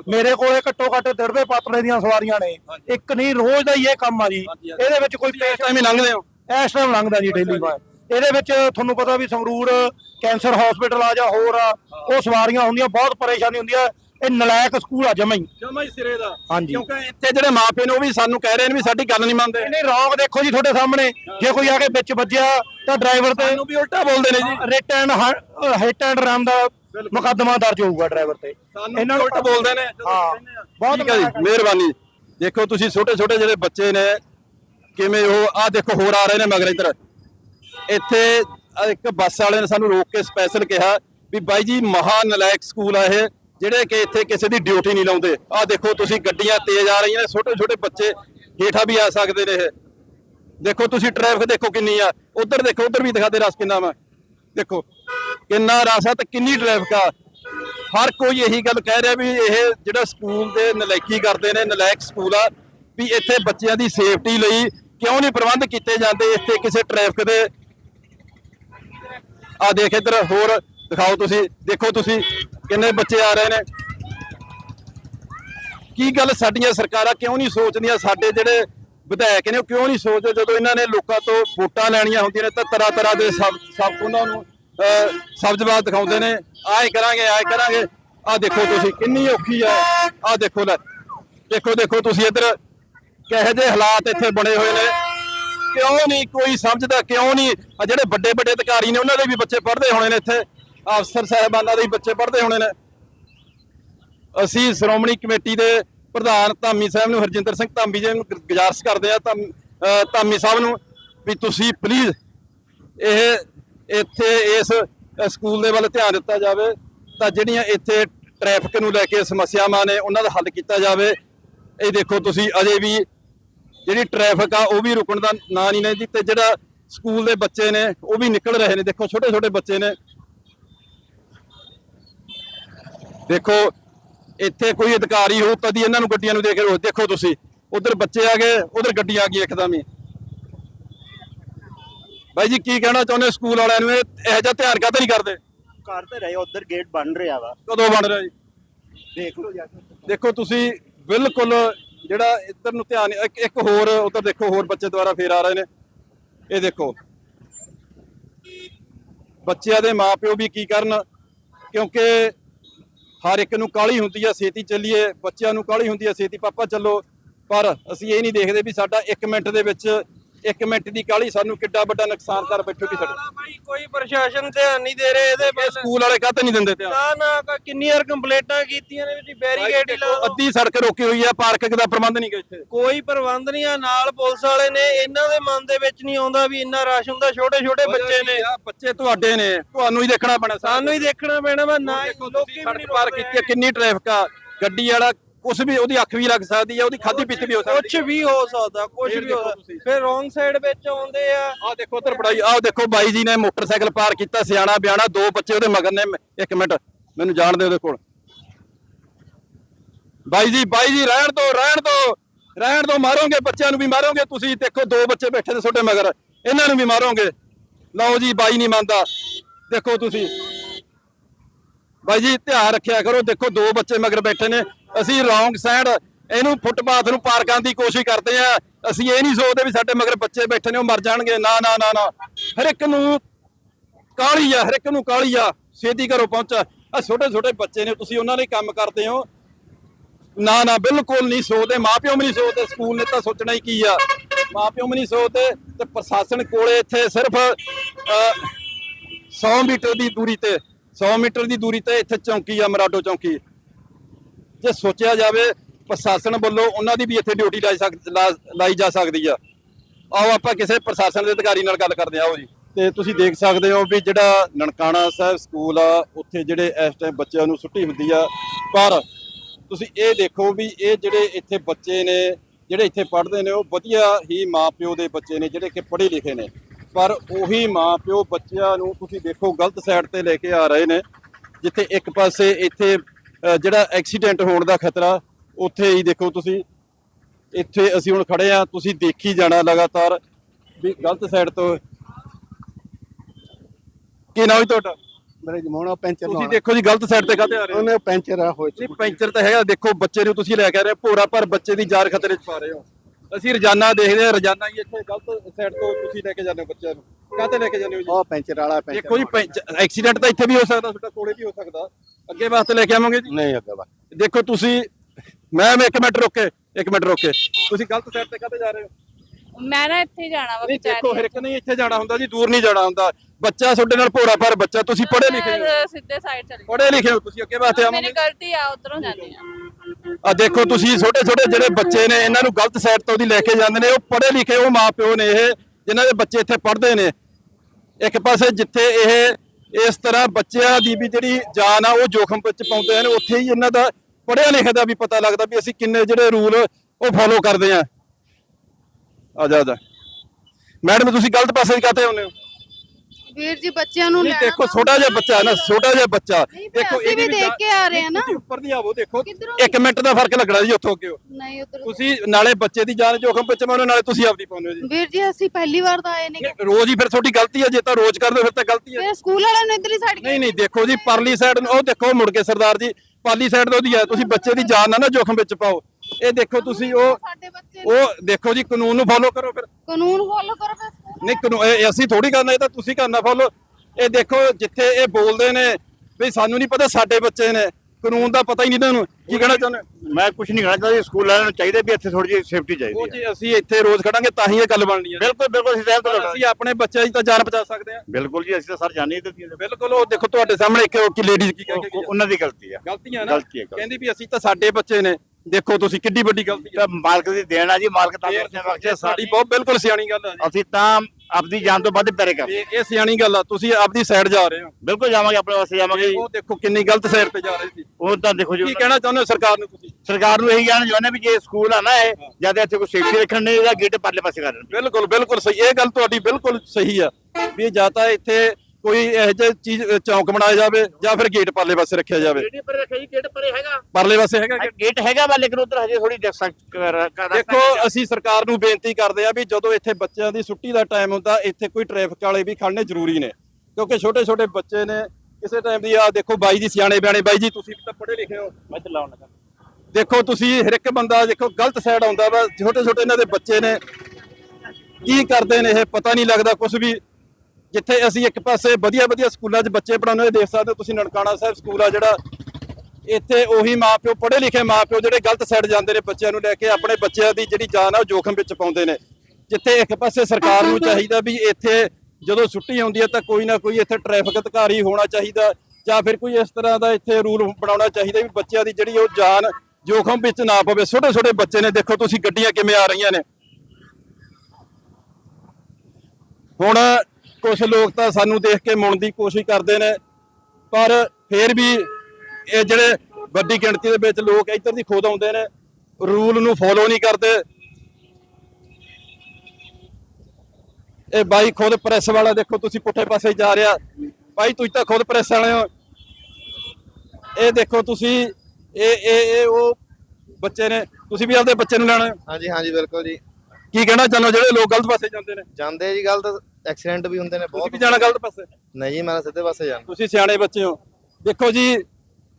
ਮੇਰੇ ਕੋਲੇ ਘੱਟੋ ਘੱਟ ਦਿੜਵੇ ਪਾਤੜੇ ਦੀਆਂ ਸਵਾਰੀਆਂ ਨੇ। ਇੱਕ ਨਹੀਂ ਰੋਜ਼ ਦਾ ਹੀ ਇਹ ਕੰਮ ਆ ਜੀ। ਇਹਦੇ ਵਿੱਚ ਕੋਈ ਪੇਸ਼ ਟਾਈਮ ਹੀ ਲੰਘਦੇ ਹੋ? ਇਸ ਟਾਈਮ ਲੰਘਦਾ ਜੀ ਡੇਲੀ ਬਾਏ ਇਹਦੇ ਵਿੱਚ ਤੁਹਾਨੂੰ ਪਤਾ ਵੀ ਸੰਗਰੂਰ ਕੈਂਸਰ ਹਸਪੀਟਲ ਆ ਜਾਂ ਹੋਰ ਆ ਉਹ ਸਵਾਰੀਆਂ ਹੁੰਦੀਆਂ ਬਹੁਤ ਪਰੇਸ਼ਾਨੀ ਹੁੰਦੀ ਆ। ਇਹ ਨਲਾਇਕ ਸਕੂਲ ਆ ਜਮਾਂ ਹੀ। ਜਮਾ ਹੀ ਸਿਰੇ ਦਾ। ਹਾਂਜੀ। ਕਿਉਂਕਿ ਇੱਥੇ ਜਿਹੜੇ ਮਾਪੇ ਨੇ ਉਹ ਵੀ ਸਾਨੂੰ ਕਹਿ ਰਹੇ ਨੇ ਵੀ ਸਾਡੀ ਗੱਲ ਨਹੀਂ ਮੰਨਦੇ। ਇਹਨੇ ਰੌਂਗ ਦੇਖੋ ਜੀ ਤੁਹਾਡੇ ਸਾਹਮਣੇ। ਜੇ ਕੋਈ ਆ ਕੇ ਵਿੱਚ ਵੱਜਿਆ ਤਾਂ ਡਰਾਈਵਰ ਤੇ ਸਾਨੂੰ ਵੀ ਉਲਟਾ ਬੋਲਦੇ ਨੇ ਜੀ। Writ and hit and run ਦਾ ਮੁਕੱਦਮਾ ਦਰਜ ਹੋਊਗਾ ਡਰਾਈਵਰ ਤੇ। ਇਹਨਾਂ ਨੂੰ ਉਲਟ ਬੋਲਦੇ ਨੇ। ਹਾਂ। ਬਹੁਤ ਠੀਕ ਹੈ ਜੀ ਮਿਹਰਬਾਨੀ। ਦੇਖੋ ਤੁਸੀਂ ਛੋਟੇ ਛੋਟੇ ਜਿਹੜੇ ਬੱਚੇ ਨੇ ਕਿਵੇਂ ਉਹ ਆ ਦੇਖੋ ਹੋਰ ਆ ਰਹੇ ਨੇ ਮਗਰ ਇੱਧਰ। ਇੱਥੇ ਇੱਕ ਬੱਸ ਵਾਲੇ ਨੇ ਸਾਨੂੰ ਰੋਕ ਕੇ ਸਪੈਸ਼ਲ ਕਿਹਾ ਵੀ ਬਾਈ ਜੀ ਮਹਾ ਨਲਾਇਕ ਸਕੂਲ ਆ ਇਹ, ਜਿਹੜੇ ਕਿ ਇੱਥੇ ਕਿਸੇ ਦੀ ਡਿਊਟੀ ਨਹੀਂ ਲਾਉਂਦੇ। ਆਹ ਦੇਖੋ ਤੁਸੀਂ ਗੱਡੀਆਂ ਤੇਜ਼ ਆ ਰਹੀਆਂ ਨੇ ਛੋਟੇ ਛੋਟੇ ਬੱਚੇ ਹੇਠਾਂ ਵੀ ਆ ਸਕਦੇ ਨੇ ਇਹ। ਦੇਖੋ ਤੁਸੀਂ ਟ੍ਰੈਫਿਕ ਦੇਖੋ ਕਿੰਨੀ ਆ। ਉਧਰ ਦੇਖੋ, ਉਧਰ ਵੀ ਦਿਖਾ ਦੇ ਰਸ ਕਿੰਨਾ ਵਾ। ਦੇਖੋ, ਕਿੰਨਾ ਰਸ ਆ ਤੇ ਕਿੰਨੀ ਟ੍ਰੈਫਿਕ ਆ। ਹਰ ਕੋਈ ਇਹੀ ਗੱਲ ਕਹਿ ਰਿਹਾ ਵੀ ਇਹ ਜਿਹੜਾ ਸਕੂਲ ਦੇ ਨਲਾਇਕੀ ਕਰਦੇ ਨੇ, ਨਲਾਇਕ ਸਕੂਲ ਆ, ਵੀ ਇੱਥੇ ਬੱਚਿਆਂ ਦੀ ਸੇਫਟੀ ਲਈ ਕਿਉਂ ਨਹੀਂ ਪ੍ਰਬੰਧ ਕੀਤੇ ਜਾਂਦੇ, ਇੱਥੇ ਕਿਸੇ ਟ੍ਰੈਫਿਕ ਦੇ ਆ ਦੇਖ ਇੱਧਰ ਹੋਰ ਦਿਖਾਓ ਤੁਸੀਂ। ਦੇਖੋ ਤੁਸੀਂ ਕਿੰਨੇ ਬੱਚੇ ਆ ਰਹੇ ਨੇ। ਕੀ ਗੱਲ ਸਾਡੀਆਂ ਸਰਕਾਰਾਂ ਕਿਉਂ ਨਹੀਂ ਸੋਚਦੀਆਂ? ਸਾਡੇ ਜਿਹੜੇ ਵਿਧਾਇਕ ਨੇ ਉਹ ਕਿਉਂ ਨਹੀਂ ਸੋਚਦੇ? ਜਦੋਂ ਇਹਨਾਂ ਨੇ ਲੋਕਾਂ ਤੋਂ ਵੋਟਾਂ ਲੈਣੀਆਂ ਹੁੰਦੀਆਂ ਨੇ ਤਾਂ ਤਰ੍ਹਾਂ ਤਰ੍ਹਾਂ ਦੇ ਸਭ ਸਭ ਉਹਨਾਂ ਨੂੰ ਅਹ, ਸਬਜ਼ਬਾਦ ਦਿਖਾਉਂਦੇ ਨੇ। ਆਏ ਕਰਾਂਗੇ ਆਏ ਕਰਾਂਗੇ। ਆ ਦੇਖੋ ਤੁਸੀਂ ਕਿੰਨੀ ਔਖੀ ਆ। ਆ ਦੇਖੋ ਲੈ। ਦੇਖੋ ਦੇਖੋ ਤੁਸੀਂ ਇੱਧਰ ਕਿਹੋ ਜਿਹੇ ਹਾਲਾਤ ਇੱਥੇ ਬਣੇ ਹੋਏ ਨੇ। ਕਿਉਂ ਨਹੀਂ ਕੋਈ ਸਮਝਦਾ ਕਿਉਂ ਨਹੀਂ ਆ ਜਿਹੜੇ ਵੱਡੇ ਵੱਡੇ ਅਧਿਕਾਰੀ ਨੇ, ਉਹਨਾਂ ਦੇ ਵੀ ਬੱਚੇ ਪੜ੍ਹਦੇ ਹੋਣੇ ਨੇ ਇੱਥੇ। ਅਫਸਰ ਸਾਹਿਬਾਨਾਂ ਦੇ ਵੀ ਬੱਚੇ ਪੜ੍ਹਦੇ ਹੋਣੇ ਨੇ। ਅਸੀਂ ਸ਼੍ਰੋਮਣੀ ਕਮੇਟੀ ਦੇ ਪ੍ਰਧਾਨ ਧਾਮੀ ਸਾਹਿਬ ਨੂੰ, ਹਰਜਿੰਦਰ ਸਿੰਘ ਧਾਮੀ ਜੀ ਨੂੰ ਗੁ- ਗੁਜ਼ਾਰਿਸ਼ ਕਰਦੇ ਆ ਧਾਮ- ਧਾਮੀ ਸਾਹਿਬ ਨੂੰ ਵੀ ਤੁਸੀਂ ਪਲੀਜ਼ ਇਹ, ਇੱਥੇ ਇਸ ਸਕੂਲ ਦੇ ਵੱਲ ਧਿਆਨ ਦਿੱਤਾ ਜਾਵੇ ਤਾਂ ਜਿਹੜੀਆਂ ਇੱਥੇ ਟ੍ਰੈਫਿਕ ਨੂੰ ਲੈ ਕੇ ਸਮੱਸਿਆਵਾਂ ਨੇ, ਉਹਨਾਂ ਦਾ ਹੱਲ ਕੀਤਾ ਜਾਵੇ। ਇਹ ਦੇਖੋ ਤੁਸੀਂ ਅਜੇ ਵੀ ਜਿਹੜੀ ਟ੍ਰੈਫਿਕ ਆ ਉਹ ਵੀ ਰੁਕਣ ਦਾ ਨਾਂ ਨਹੀਂ ਲੈਂਦੀ ਤੇ ਜਿਹੜਾ ਸਕੂਲ ਦੇ ਬੱਚੇ ਨੇ ਉਹ ਵੀ ਨਿਕਲ ਰਹੇ ਨੇ। ਦੇਖੋ ਛੋਟੇ ਛੋਟੇ ਬੱਚੇ ਨੇ। ਦੇਖੋ ਇੱਥੇ ਕੋਈ ਅਧਿਕਾਰੀ ਹੋ ਤਦ ਇਹਨਾਂ ਨੂੰ ਗੱਡੀਆਂ ਨੂੰ ਦੇਖ ਰਹੇ ਹੋ ਦੇਖੋ ਤੁਸੀਂ ਉਧਰ ਬੱਚੇ ਆ ਗਏ ਉਧਰ ਗੱਡੀਆਂ ਆ ਗਈ ਇੱਕਦਮ ਹੀ। ਬਾਈ ਜੀ ਕੀ ਕਹਿਣਾ ਚਾਹੁੰਦੇ ਸਕੂਲ ਵਾਲਿਆਂ ਨੂੰ? ਇਹ ਇਹੋ ਜਿਹਾ ਧਿਆਨ ਕਾਹਤੇ ਨਹੀਂ ਕਰਦੇ? ਘਰ ਤੇ ਰਹੇ ਉਧਰ ਗੇਟ ਬਣ ਰਿਹਾ ਵਾ। ਕਦੋਂ ਬਣ ਰਿਹਾ ਜੀ? ਦੇਖ ਲਓ ਜਾ ਕੇ। ਦੇਖੋ ਤੁਸੀਂ ਬਿਲਕੁਲ ਜਿਹੜਾ ਇੱਧਰ ਨੂੰ ਧਿਆਨ ਇੱਕ ਇੱਕ ਹੋਰ, ਉਧਰ ਦੇਖੋ, ਹੋਰ ਬੱਚੇ ਦੁਆਰਾ ਫੇਰ ਆ ਰਹੇ ਨੇ। ਇਹ ਦੇਖੋ। ਬੱਚਿਆਂ ਦੇ ਮਾਪਿਓ ਵੀ ਕੀ ਕਰਨ? ਕਿਉਂਕਿ ਹਰ ਇੱਕ ਨੂੰ ਕਾਹਲੀ ਹੁੰਦੀ ਆ, ਛੇਤੀ ਚੱਲੀਏ। ਬੱਚਿਆਂ ਨੂੰ ਕਾਹਲੀ ਹੁੰਦੀ ਆ, ਛੇਤੀ ਪਾਪਾ ਚੱਲੋ। ਪਰ ਅਸੀਂ ਇਹ ਨਹੀਂ ਦੇਖਦੇ ਵੀ ਸਾਡਾ 1 ਮਿੰਟ ਦੇ ਵਿੱਚ 1 ਮਿੰਟ ਦੀ ਕਾਹਲੀ ਸਾਨੂੰ ਕਿੱਡਾ ਵੱਡਾ ਨੁਕਸਾਨ ਕਰ ਬੈਠੂਗੀ ਸਾਡੇ। ਭਾਈ ਕੋਈ ਪ੍ਰਸ਼ਾਸਨ ਧਿਆਨ ਨਹੀਂ ਦੇ ਰਹੇ ਇਹਦੇ ਇਹ ਸਕੂਲ ਵਾਲੇ ਕਾਹਤੇ ਨਹੀਂ ਦਿੰਦੇ ਧਿਆਨ? ਨਾ ਨਾ ਕ- ਕਿੰਨੀਆਂ ਕੰਪਲੇਂਟਾਂ ਕੀਤੀਆਂ ਨੇ ਵੀ ਬੈਰੀਕੇਡ ਹੀ ਲਾ। ਅੱਧੀ ਸੜਕ ਰੋਕੀ ਹੋਈ ਆ ਪਾਰਕਿੰਗ ਦਾ ਪ੍ਰਬੰਧ ਨਹੀਂ ਗਾ ਇੱਥੇ। ਕੋਈ ਪ੍ਰਬੰਧ ਨਹੀਂ ਆ ਨਾਲ ਪੁਲਿਸ ਵਾਲੇ ਨੇ ਇਹਨਾਂ ਦੇ ਮਨ ਦੇ ਵਿੱਚ ਨਹੀਂ ਆਉਂਦਾ ਵੀ ਇੰਨਾ ਰਸ਼ ਹੁੰਦਾ ਛੋਟੇ ਛੋਟੇ ਬੱਚੇ ਨੇ। ਆ ਬੱਚੇ ਤੁਹਾਡੇ ਨੇ ਤੁਹਾਨੂੰ ਹੀ ਦੇਖਣਾ ਪੈਣਾ ਸਾਨੂੰ ਹੀ ਦੇਖਣਾ ਪੈਣਾ ਵਾ ਨਾ ਹੀ ਲੋਕੀ ਵੀ ਨਹੀਂ ਪਾਰ ਕੀਤੀ ਆ ਕਿੰਨੀ ਟ੍ਰੈਫਿਕ ਆ। ਗੱਡੀ ਵਾਲਾ ਕੁਛ ਵੀ ਉਹਦੀ ਅੱਖ ਵੀ ਲੱਗ ਸਕਦੀ ਆ ਉਹਦੀ ਖਾਦੀ ਪੀਤੀ ਵੀ ਹੋ ਸਕਦੀ ਕੁਝ ਵੀ ਹੋ ਸਕਦਾ ਕੁਝ ਵੀ ਹੋ ਸਕਦਾ। ਫਿਰ ਰੋਂਗ ਸਾਈਡ ਵਿੱਚ ਆਉਂਦੇ ਆ। ਆ ਦੇਖੋ ਉਧਰ ਪੜਾਈ ਆਹ ਦੇਖੋ ਬਾਈ ਜੀ ਨੇ ਮੋਟਰਸਾਈਕਲ ਪਾਰ ਕੀਤਾ ਸਿਆਣਾ ਬਿਆਣਾ ਦੋ ਬੱਚੇ ਉਹਦੇ ਮਗਰ ਨੇ ਇੱਕ ਮਿੰਟ ਮੈਨੂੰ ਜਾਣ ਦੇ ਉਹਦੇ ਕੋਲ। ਬਾਈ ਜੀ ਬਾਈ ਜੀ ਰਹਿਣ ਦੋ ਰਹਿਣ ਦੋ ਰਹਿਣ ਦੋ ਮਾਰੋਗੇ ਬੱਚਿਆਂ ਨੂੰ ਵੀ ਮਾਰੋਗੇ। ਤੁਸੀਂ ਦੇਖੋ ਦੋ ਬੱਚੇ ਬੈਠੇ ਨੇ ਤੁਹਾਡੇ ਮਗਰ ਇਹਨਾਂ ਨੂੰ ਵੀ ਮਾਰੋਗੇ। ਲਓ ਜੀ ਬਾਈ ਨਹੀਂ ਮੰਨਦਾ। ਦੇਖੋ ਤੁਸੀਂ। ਬਾਈ ਜੀ ਧਿਆਨ ਰੱਖਿਆ ਕਰੋ ਦੇਖੋ ਦੋ ਬੱਚੇ ਮਗਰ ਬੈਠੇ ਨੇ ਅਸੀਂ ਰੌਂਗ ਸਾਈਡ ਇਹਨੂੰ ਫੁੱਟਪਾਥ ਨੂੰ ਪਾਰ ਕਰਨ ਦੀ ਕੋਸ਼ਿਸ਼ ਕਰਦੇ ਆ ਅਸੀਂ ਇਹ ਨਹੀਂ ਸੋਚਦੇ ਵੀ ਸਾਡੇ ਮਗਰ ਬੱਚੇ ਬੈਠੇ ਨੇ ਉਹ ਮਰ ਜਾਣਗੇ। ਨਾ ਨਾ ਨਾ ਨਾ। ਹਰ ਇੱਕ ਨੂੰ ਕਾਲੀ ਆ ਹਰ ਇੱਕ ਨੂੰ ਕਾਲੀ ਆ। ਛੇਤੀ ਘਰੋਂ ਪਹੁੰਚਾ। ਆ ਛੋਟੇ ਛੋਟੇ ਬੱਚੇ ਨੇ ਤੁਸੀਂ ਉਹਨਾਂ ਲਈ ਕੰਮ ਕਰਦੇ ਹੋ। ਨਾ ਨਾ ਬਿਲਕੁਲ ਨਹੀਂ ਸੋਚਦੇ। ਮਾਪਿਓ ਵੀ ਨਹੀਂ ਸੋਚਦੇ ਸਕੂਲ ਨੇ ਤਾਂ ਸੋਚਣਾ ਹੀ ਕੀ ਆ। ਮਾਪਿਓ ਵੀ ਨਹੀਂ ਸੋਚਦੇ ਤੇ ਪ੍ਰਸ਼ਾਸਨ ਕੋਲੇ ਇੱਥੇ ਸਿਰਫ ਅਹ, 100 ਮੀਟਰ ਦੀ ਦੂਰੀ ਤੇ 100 ਮੀਟਰ ਦੀ ਦੂਰੀ ਤੇ ਇੱਥੇ ਚੌਂਕੀ ਆ ਮਰਾਡੋ ਚੌਂਕੀ। ਜੇ ਸੋਚਿਆ ਜਾਵੇ, ਪ੍ਰਸ਼ਾਸਨ ਵੱਲੋਂ ਉਹਨਾਂ ਦੀ ਵੀ ਇੱਥੇ ਡਿਊਟੀ ਲਾਈ ਸਕ, ਲਾ- ਲਾਈ ਜਾ ਸਕਦੀ ਆ। ਆਓ ਆਪਾਂ ਕਿਸੇ ਪ੍ਰਸ਼ਾਸਨ ਦੇ ਅਧਿਕਾਰੀ ਨਾਲ ਗੱਲ ਕਰਦੇ ਹਾਂ, ਆਓ ਜੀ। ਤੇ ਤੁਸੀਂ ਦੇਖ ਸਕਦੇ ਹੋ ਵੀ ਜਿਹੜਾ ਨਨਕਾਣਾ ਸਾਹਿਬ ਸਕੂਲ ਆ, ਉੱਥੇ ਜਿਹੜੇ ਇਸ ਟਾਈਮ ਬੱਚਿਆਂ ਨੂੰ ਛੁੱਟੀ ਹੁੰਦੀ ਆ। ਪਰ ਤੁਸੀਂ ਇਹ ਦੇਖੋ ਵੀ ਇਹ ਜਿਹੜੇ ਇੱਥੇ ਬੱਚੇ ਨੇ, ਜਿਹੜੇ ਇੱਥੇ ਪੜ੍ਹਦੇ ਨੇ, ਉਹ ਵਧੀਆ ਹੀ ਮਾਪਿਓ ਦੇ ਬੱਚੇ ਨੇ, ਜਿਹੜੇ ਕਿ ਪੜ੍ਹੇ ਲਿਖੇ ਨੇ। ਪਰ ਉਹੀ ਮਾਪਿਓ ਬੱਚਿਆਂ ਨੂੰ ਤੁਸੀਂ ਦੇਖੋ, ਗਲਤ ਸਾਈਡ ਤੇ ਲੈ ਕੇ ਆ ਰਹੇ ਨੇ। ਜਿੱਥੇ ਇੱਕ ਪਾਸੇ ਇੱਥੇ ਜਿਹੜਾ ਐਕਸੀਡੈਂਟ ਹੋਣ ਦਾ ਖਤਰਾ ਉੱਥੇ ਹੀ ਦੇਖੋ ਤੁਸੀਂ। ਇੱਥੇ ਅਸੀਂ ਹੁਣ ਖੜੇ ਆ ਤੁਸੀਂ ਦੇਖੀ ਜਾਣਾ ਲਗਾਤਾਰ। ਵੀ ਗਲਤ ਸਾਈਡ ਤੋਂ। ਕੀ ਨਾਮ ਹੈ ਤੁਹਾਡਾ? ਮੇਰੇ ਜਮਾਉਣਾ ਪੈਂਚਰ ਤੁਸੀਂ ਦੇਖੋ ਜੀ ਗਲਤ ਸਾਈਡ ਤੇ ਕਾਹਤੇ ਆ ਰਹੇ ਉਹਨੇ ਪੈਂਚਰ ਆ ਹੋਏ ਨਹੀਂ ਪੈਂਚਰ ਤਾਂ ਹੈਗਾ ਦੇਖੋ ਬੱਚੇ ਨੂੰ ਤੁਸੀਂ ਲੈ ਕੇ ਆ ਰਹੇ ਹੋ, ਭੋਰਾ ਪਰ ਬੱਚੇ ਦੀ ਜਾਨ ਖਤਰੇ 'ਚ ਪਾ ਰਹੇ ਹੋ। ਅਸੀਂ ਰੋਜ਼ਾਨਾ ਦੇਖਦੇ ਹਾਂ ਰੋਜ਼ਾਨਾ ਹੀ ਇੱਥੇ ਗਲਤ ਸਾਈਡ ਤੋਂ ਤੁਸੀਂ ਲੈ ਕੇ ਜਾਂਦੇ ਹੋ ਬੱਚਿਆਂ ਨੂੰ। ਕਾਹਤੇ ਲੈ ਕੇ ਜਾਂਦੇ ਹੋ ਜੀ? ਉਹ ਪੈਂਚਰ ਵਾਲਾ ਪੈਂਚਰ ਦੇਖੋ ਜੀ ਐਕਸੀਡੈਂਟ ਤਾਂ ਇੱਥੇ ਵੀ ਹੋ ਸਕਦਾ ਤੁਹਾਡਾ ਕੋਲੇ ਵੀ ਹੋ ਸਕਦਾ। ਅੱਗੇ ਵਾਸਤੇ ਲੈ ਕੇ ਆਵਾਂਗੇ ਜੀ? ਨਹੀਂ ਅੱਗਾ ਵਾ ਦੇਖੋ ਤੁਸੀਂ ਮੈਮ ਇੱਕ ਮਿੰਟ ਰੁਕੇ ਇੱਕ ਮਿੰਟ ਰੁਕੇ। ਤੁਸੀਂ ਗਲਤ ਸਾਈਡ ਤੇ ਕਾਹਤੇ ਜਾ ਰਹੇ ਹੋ? ਮੈਂ ਨਾ ਇੱਥੇ ਜਾਣਾ ਵਾ ਨਹੀਂ ਦੇਖੋ ਹਰ ਇੱਕ ਨਹੀਂ ਇੱਥੇ ਜਾਣਾ ਹੁੰਦਾ ਜੀ ਦੂਰ ਨਹੀਂ ਜਾਣਾ ਹੁੰਦਾ। ਬੱਚਾ ਤੁਹਾਡੇ ਨਾਲ ਭੋਰਾ ਪਰ ਬੱਚਾ ਤੁਸੀਂ ਪੜ੍ਹੇ ਲਿਖੇ ਹੋ। ਸਿੱਧੇ ਸਾਈਡ ਚਲੀ ਪੜ੍ਹੇ ਲਿਖੇ ਹੋ ਤੁਸੀਂ ਅੱਗੇ ਵਾਸਤੇ ਮੇਰੀ ਆਵਾਂਗੇ। ਗਲਤੀ ਆ ਉਧਰੋਂ ਜਾਂਦੀ ਆ। ਆ ਦੇਖੋ, ਤੁਸੀਂ ਛੋਟੇ ਛੋਟੇ ਜਿਹੜੇ ਬੱਚੇ ਨੇ, ਇਹਨਾਂ ਨੂੰ ਗਲਤ ਸਾਈਡ ਤੋਂ ਦੀ ਲੈ ਕੇ ਜਾਂਦੇ ਨੇ। ਉਹ ਪੜ੍ਹੇ ਲਿਖੇ ਉਹ ਮਾਪਿਓ ਨੇ ਇਹ, ਜਿਨ੍ਹਾਂ ਦੇ ਬੱਚੇ ਇੱਥੇ ਪੜ੍ਹਦੇ ਨੇ। ਇੱਕ ਪਾਸੇ ਜਿੱਥੇ ਇਹ, ਇਸ ਤਰ੍ਹਾਂ ਬੱਚਿਆਂ ਦੀ ਵੀ ਜਿਹੜੀ ਜਾਨ ਆ, ਉਹ ਜੋਖਮ ਵਿੱਚ ਪਾਉਂਦੇ ਹਨ, ਉੱਥੇ ਹੀ ਇਹਨਾਂ ਦਾ ਪੜ੍ਹਿਆ ਲਿਖਿਆ ਦਾ ਵੀ ਪਤਾ ਲੱਗਦਾ ਵੀ ਅਸੀਂ ਕਿੰਨੇ ਜਿਹੜੇ ਰੂਲ ਉਹ ਫੋਲੋ ਕਰਦੇ ਆ ਆ ਜਾ ਆ ਜਾ। ਮੈਡਮ, ਤੁਸੀਂ ਗਲਤ ਪਾਸੇ ਹੀ ਕਾਤੇ ਆਉਂਦੇ ਹੋ? ਵੀਰ ਜੀ ਬੱਚਿਆਂ ਨੂੰ ਨਹੀਂ ਲੈਣਾ ਦੇਖੋ ਛੋਟਾ ਜਿਹਾ ਬੱਚਾ ਹੈ ਨਾ ਛੋਟਾ ਜਿਹਾ ਬੱਚਾ। ਨਹੀਂ, ਅਸੀਂ ਇਹਦੀ ਵੀ ਦੇਖ ਕੇ ਆ ਰਹੇ ਹਾਂ ਨਾ। ਉੱਪਰ ਦੀ ਆਵੋ ਦੇਖੋ। ਕਿੱਧਰੋਂ? 1 ਮਿੰਟ ਦਾ ਫ਼ਰਕ ਲੱਗਣਾ ਜੀ ਉੱਥੋਂ ਅੱਗੇ। ਨਹੀਂ ਉਧਰ ਤੁਸੀਂ ਨਾਲੇ ਬੱਚੇ ਦੀ ਜਾਨ ਜੋਖਮ ਵਿੱਚ ਪਾਉਂਦੇ ਹੋ, ਨਾਲੇ ਤੁਸੀਂ ਆਪਦੀ ਪਾਉਂਦੇ ਹੋ ਜੀ। ਵੀਰ ਜੀ ਅਸੀਂ ਪਹਿਲੀ ਵਾਰ ਤਾਂ ਆਏ ਨੇ। ਇਹ ਰੋਜ਼ ਹੀ ਫਿਰ ਤੁਹਾਡੀ ਗਲਤੀ ਹੈ ਜੇ ਤਾਂ ਰੋਜ਼ ਕਰਦੇ ਫਿਰ ਤਾਂ ਗਲਤੀ ਹੈ। ਸਕੂਲ ਵਾਲਿਆਂ ਨੂੰ ਇੱਧਰਲੀ ਸਾਈਡ ਨਹੀਂ ਨਹੀਂ ਦੇਖੋ ਜੀ ਪਰਲੀ ਸਾਈਡ ਨੂੰ ਉਹ ਦੇਖੋ ਮੁੜ ਕੇ ਸਰਦਾਰ ਜੀ ਪਰਲੀ ਸਾਈਡ ਤੋਂ ਉਹਦੀ ਹੈ। ਤੁਸੀਂ ਬੱਚੇ ਦੀ ਜਾਨ ਨਾ ਨਾ ਜੋਖਮ ਵਿੱਚ ਪਾਓ। ਇਹ ਦੇਖੋ ਤੁਸੀਂ ਉਹ ਸਾਡੇ ਬੱਚੇ ਉਹ ਦੇਖੋ ਜੀ ਕਾਨੂੰਨ ਨੂੰ ਫੋਲੋ ਕਰੋ ਫਿਰ। ਕਾਨੂੰਨ ਫੋਲੋ ਕਰੋ ਫਿਰ ਸਕੂਲ ਨਹੀਂ ਕਾਨੂੰਨ ਇਹ ਅਸੀਂ ਥੋੜੀ ਕਰਨਾ ਇਹ ਤਾਂ ਤੁਸੀਂ ਕਰਨਾ ਫੋਲੋ ਇਹ ਦੇਖੋ ਜਿੱਥੇ ਇਹ ਬੋਲਦੇ ਨੇ ਵੀ ਸਾਨੂੰ ਨਹੀਂ ਪਤਾ ਸਾਡੇ ਬੱਚੇ ਨੇ ਕਾਨੂੰਨ ਦਾ ਪਤਾ ਹੀ ਨਹੀਂ ਇਹਨਾਂ ਨੂੰ। ਕੀ ਕਹਿਣਾ ਚਾਹੁੰਦੇ ਮੈਂ ਕੁਝ ਨਹੀਂ ਕਹਿਣਾ ਚਾਹੁੰਦਾ ਸਕੂਲ ਵਾਲਿਆਂ ਨੂੰ ਚਾਹੀਦਾ ਵੀ ਇੱਥੇ ਥੋੜੀ ਜਿਹੀ ਸੇਫਟੀ ਉਹ ਚਾਹੀਦੀ ਹੈ। ਜੀ ਅਸੀਂ ਇੱਥੇ ਰੋਜ਼ ਖੜਾਂਗੇ ਤਾਂ ਹੀ ਇਹ ਗੱਲ ਬਣਨੀ ਹੈ ਬਿਲਕੁਲ ਬਿਲਕੁਲ ਅਸੀਂ ਸਹਿਮਤ ਹਾਂ। ਅਸੀਂ ਆਪਣੇ ਬੱਚਿਆਂ ਦੀ ਤਾਂ ਜਾਨ ਬਚਾ ਸਕਦੇ ਹਾਂ। ਬਿਲਕੁਲ ਜੀ ਅਸੀਂ ਤਾਂ ਸਰ ਜਾਣੀ ਦਿੱਤੀ ਬਿਲਕੁਲ ਉਹ ਦੇਖੋ ਤੁਹਾਡੇ ਸਾਹਮਣੇ ਇੱਕ ਕਿ ਲੇਡੀਜ਼ ਕੀ ਕਹਿ ਕੇ ਗਈ ਆ। ਉਹਨਾਂ ਦੀ ਗਲਤੀ ਆ। ਗਲਤੀਆਂ ਨਾ? ਗਲਤੀ ਹੈ, ਗਲਤੀ। ਕਹਿੰਦੀ ਵੀ ਅਸੀਂ ਤਾਂ ਸਾਡੇ ਬੱਚੇ ਨੇ। ਦੇਖੋ ਤੁਸੀਂ ਕਿੱਡੀ ਵੱਡੀ ਗਲਤੀ ਹੈ ਤਾਂ ਮਾਲਕ ਦੀ ਦੇਣ ਆ ਜੀ ਮਾਲਕ ਤਾਂ ਬਖਸ਼ੇ ਸਾਡੀ ਬਹੁਤ ਬਿਲਕੁਲ ਸਿਆਣੀ ਗੱਲ ਹੈ ਅਸੀਂ ਤਾਂ ਆਪਦੀ ਜਾਨ ਤੋਂ ਵੱਧ ਪਿਆਰੇ ਕਰਦੇ ਜੀ ਇਹ ਸਿਆਣੀ ਗੱਲ ਆ ਤੁਸੀਂ ਆਪਦੀ ਸਾਈਡ ਜਾ ਰਹੇ ਹੋ। ਬਿਲਕੁਲ ਜਾਵਾਂਗੇ ਆਪਣੇ ਵਾਸਤੇ ਜਾਵਾਂਗੇ ਜੀ। ਉਹ ਦੇਖੋ ਕਿੰਨੀ ਗਲਤ ਸਾਈਡ ਤੇ ਜਾ ਰਹੇ ਸੀ। ਉਹ ਤਾਂ ਦੇਖੋ ਜੀ ਕੀ ਕਹਿਣਾ ਚਾਹੁੰਦੇ ਹੋ ਸਰਕਾਰ ਨੂੰ ਤੁਸੀਂ? ਸਰਕਾਰ ਨੂੰ ਇਹੀ ਕਹਿਣਾ ਚਾਹੁੰਦੇ ਵੀ ਜੇ ਸਕੂਲ ਆ ਨਾ ਇਹ ਜਦ ਇੱਥੇ ਕੋਈ ਸੇਫਟੀ ਰੱਖਣ ਨਹੀਂ ਇਹਦਾ ਗੇਟ ਪਰਲੇ ਪਾਸੇ ਕਰ ਦੇਣ। ਬਿਲਕੁਲ ਬਿਲਕੁਲ ਸਹੀ ਇਹ ਗੱਲ ਤੁਹਾਡੀ ਬਿਲਕੁਲ ਸਹੀ ਆ। ਵੀ ਜਾਂ ਤਾਂ ਇੱਥੇ ਕੋਈ ਇਹੋ ਜਿਹੀ ਚੀਜ਼ ਚੌਂਕ ਬਣਾਇਆ ਜਾਵੇ ਜਾਂ ਫਿਰ ਗੇਟ ਪਰਲੇ ਪਾਸੇ ਰੱਖਿਆ ਜਾਵੇ। ਗੇਟ ਪਰ ਰੱਖਿਆ ਜੀ ਗੇਟ ਪਰੇ ਹੈਗਾ? ਪਰਲੇ ਪਾਸੇ ਹੈਗਾ? ਗੇਟ? ਹੈਗਾ ਵਾ ਲੇਕਿਨ ਉਧਰ ਹਜੇ ਥੋੜੀ ਦੇਖੋ ਅਸੀਂ ਸਰਕਾਰ ਨੂੰ ਬੇਨਤੀ ਕਰਦੇ ਆ ਵੀ ਜਦੋਂ ਇੱਥੇ ਬੱਚਿਆਂ ਦੀ ਛੁੱਟੀ ਦਾ ਟਾਈਮ ਹੁੰਦਾ ਇੱਥੇ ਕੋਈ ਟ੍ਰੈਫਿਕ ਵਾਲੇ ਵੀ ਖੜਨੇ ਜ਼ਰੂਰੀ ਨੇ। ਕਿਉਂਕਿ ਛੋਟੇ ਛੋਟੇ ਬੱਚੇ ਨੇ ਕਿਸੇ ਟਾਈਮ ਦੀ ਆ ਦੇਖੋ ਬਾਈ ਜੀ ਸਿਆਣੇ ਬਿਆਣੇ ਬਾਈ ਜੀ ਤੁਸੀਂ ਵੀ ਤਾਂ ਪੜ੍ਹੇ ਲਿਖੇ ਹੋ। ਮੈਂ ਚਲਾਉਣ ਲੱਗਾ। ਦੇਖੋ ਤੁਸੀਂ ਹਰ ਇੱਕ ਬੰਦਾ ਦੇਖੋ ਗਲਤ ਸਾਈਡ ਆਉਂਦਾ ਵਾ ਛੋਟੇ ਛੋਟੇ ਇਹਨਾਂ ਦੇ ਬੱਚੇ ਨੇ। ਕੀ ਕਰਦੇ ਨੇ ਇਹ ਪਤਾ ਨਹੀਂ ਲੱਗਦਾ ਕੁਝ ਵੀ। ਜਿੱਥੇ ਅਸੀਂ ਇੱਕ ਪਾਸੇ ਵਧੀਆ ਵਧੀਆ ਸਕੂਲਾਂ 'ਚ ਬੱਚੇ ਪੜਾਉਂਦੇ ਹੋ ਦੇਖ ਸਕਦੇ ਹੋ ਤੁਸੀਂ ਨਨਕਾਣਾ ਸਾਹਿਬ ਸਕੂਲ ਆ ਜਿਹੜਾ ਇੱਥੇ ਉਹੀ ਮਾਪਿਓ ਪੜ੍ਹੇ ਲਿਖੇ ਮਾਪਿਓ ਜਿਹੜੇ ਗਲਤ ਸਾਈਡ ਜਾਂਦੇ ਨੇ ਬੱਚਿਆਂ ਨੂੰ ਲੈ ਕੇ ਆਪਣੇ ਬੱਚਿਆਂ ਦੀ ਜਿਹੜੀ ਜਾਨ ਆ ਉਹ ਜੋਖਮ ਵਿੱਚ ਪਾਉਂਦੇ ਨੇ। ਜਿੱਥੇ ਇੱਕ ਪਾਸੇ ਸਰਕਾਰ ਨੂੰ ਚਾਹੀਦਾ ਵੀ ਇੱਥੇ ਜਦੋਂ ਛੁੱਟੀ ਆਉਂਦੀ ਹੈ ਤਾਂ ਕੋਈ ਨਾ ਕੋਈ ਇੱਥੇ ਟ੍ਰੈਫਿਕ ਅਧਿਕਾਰੀ ਹੋਣਾ ਚਾਹੀਦਾ ਜਾਂ ਫਿਰ ਕੋਈ ਇਸ ਤਰ੍ਹਾਂ ਦਾ ਇੱਥੇ ਰੂਲ ਬਣਾਉਣਾ ਚਾਹੀਦਾ ਵੀ ਬੱਚਿਆਂ ਦੀ ਜਿਹੜੀ ਉਹ ਜਾਨ ਜੋਖਮ ਵਿੱਚ ਨਾ ਪਵੇ। ਛੋਟੇ ਛੋਟੇ ਬੱਚੇ ਨੇ ਦੇਖੋ ਤੁਸੀਂ ਗੱਡੀਆਂ ਕਿਵੇਂ ਆ ਰਹੀਆਂ ਨੇ। ਹੁਣ ਕੁਝ ਲੋਕ ਤਾਂ ਸਾਨੂੰ ਦੇਖ ਕੇ ਮੁੜਨ ਦੀ ਕੋਸ਼ਿਸ਼ ਕਰਦੇ ਨੇ ਪਰ ਫਿਰ ਵੀ ਇਹ ਜਿਹੜੇ ਵੱਡੀ ਗਿਣਤੀ ਦੇ ਵਿੱਚ ਲੋਕ ਇੱਧਰ ਦੀ ਖੁਦ ਆਉਂਦੇ ਨੇ ਰੂਲ ਨੂੰ ਫੋਲੋ ਨਹੀਂ ਕਰਦੇ। ਇਹ ਬਾਈ ਖੁਦ ਪ੍ਰੈਸ ਵਾਲਾ ਦੇਖੋ ਤੁਸੀਂ ਪੁੱਠੇ ਪਾਸੇ ਜਾ ਰਿਹਾ। ਬਾਈ ਤੁਸੀਂ ਤਾਂ ਖੁਦ ਪ੍ਰੈਸ ਵਾਲੇ ਹੋ। ਇਹ ਦੇਖੋ ਤੁਸੀਂ ਇਹ ਇਹ ਇਹ ਉਹ ਬੱਚੇ ਨੇ ਤੁਸੀਂ ਵੀ ਆਪਦੇ ਬੱਚੇ ਨੂੰ ਲੈਣਾ। ਹਾਂਜੀ ਹਾਂਜੀ ਬਿਲਕੁਲ ਜੀ। ਕੀ ਕਹਿਣਾ ਚਾਹੁੰਦੇ ਹੋ? ਜਿਹੜੇ ਲੋਕ ਗਲਤ ਪਾਸੇ ਜਾਂਦੇ ਨੇ। ਜਾਂਦੇ ਜੀ ਗਲਤ ਐਕਸੀਡੈਂਟ ਵੀ ਹੁੰਦੇ ਨੇ ਤੁਸੀਂ ਬਹੁਤ ਵੀ ਜਾਣਾ ਗਲਤ ਪਾਸੇ? ਨਹੀਂ ਜੀ ਮੈਂ ਤਾਂ ਸਿੱਧੇ ਪਾਸੇ ਜਾਣਾ। ਤੁਸੀਂ ਸਿਆਣੇ ਬੱਚੇ ਹੋ। ਦੇਖੋ ਜੀ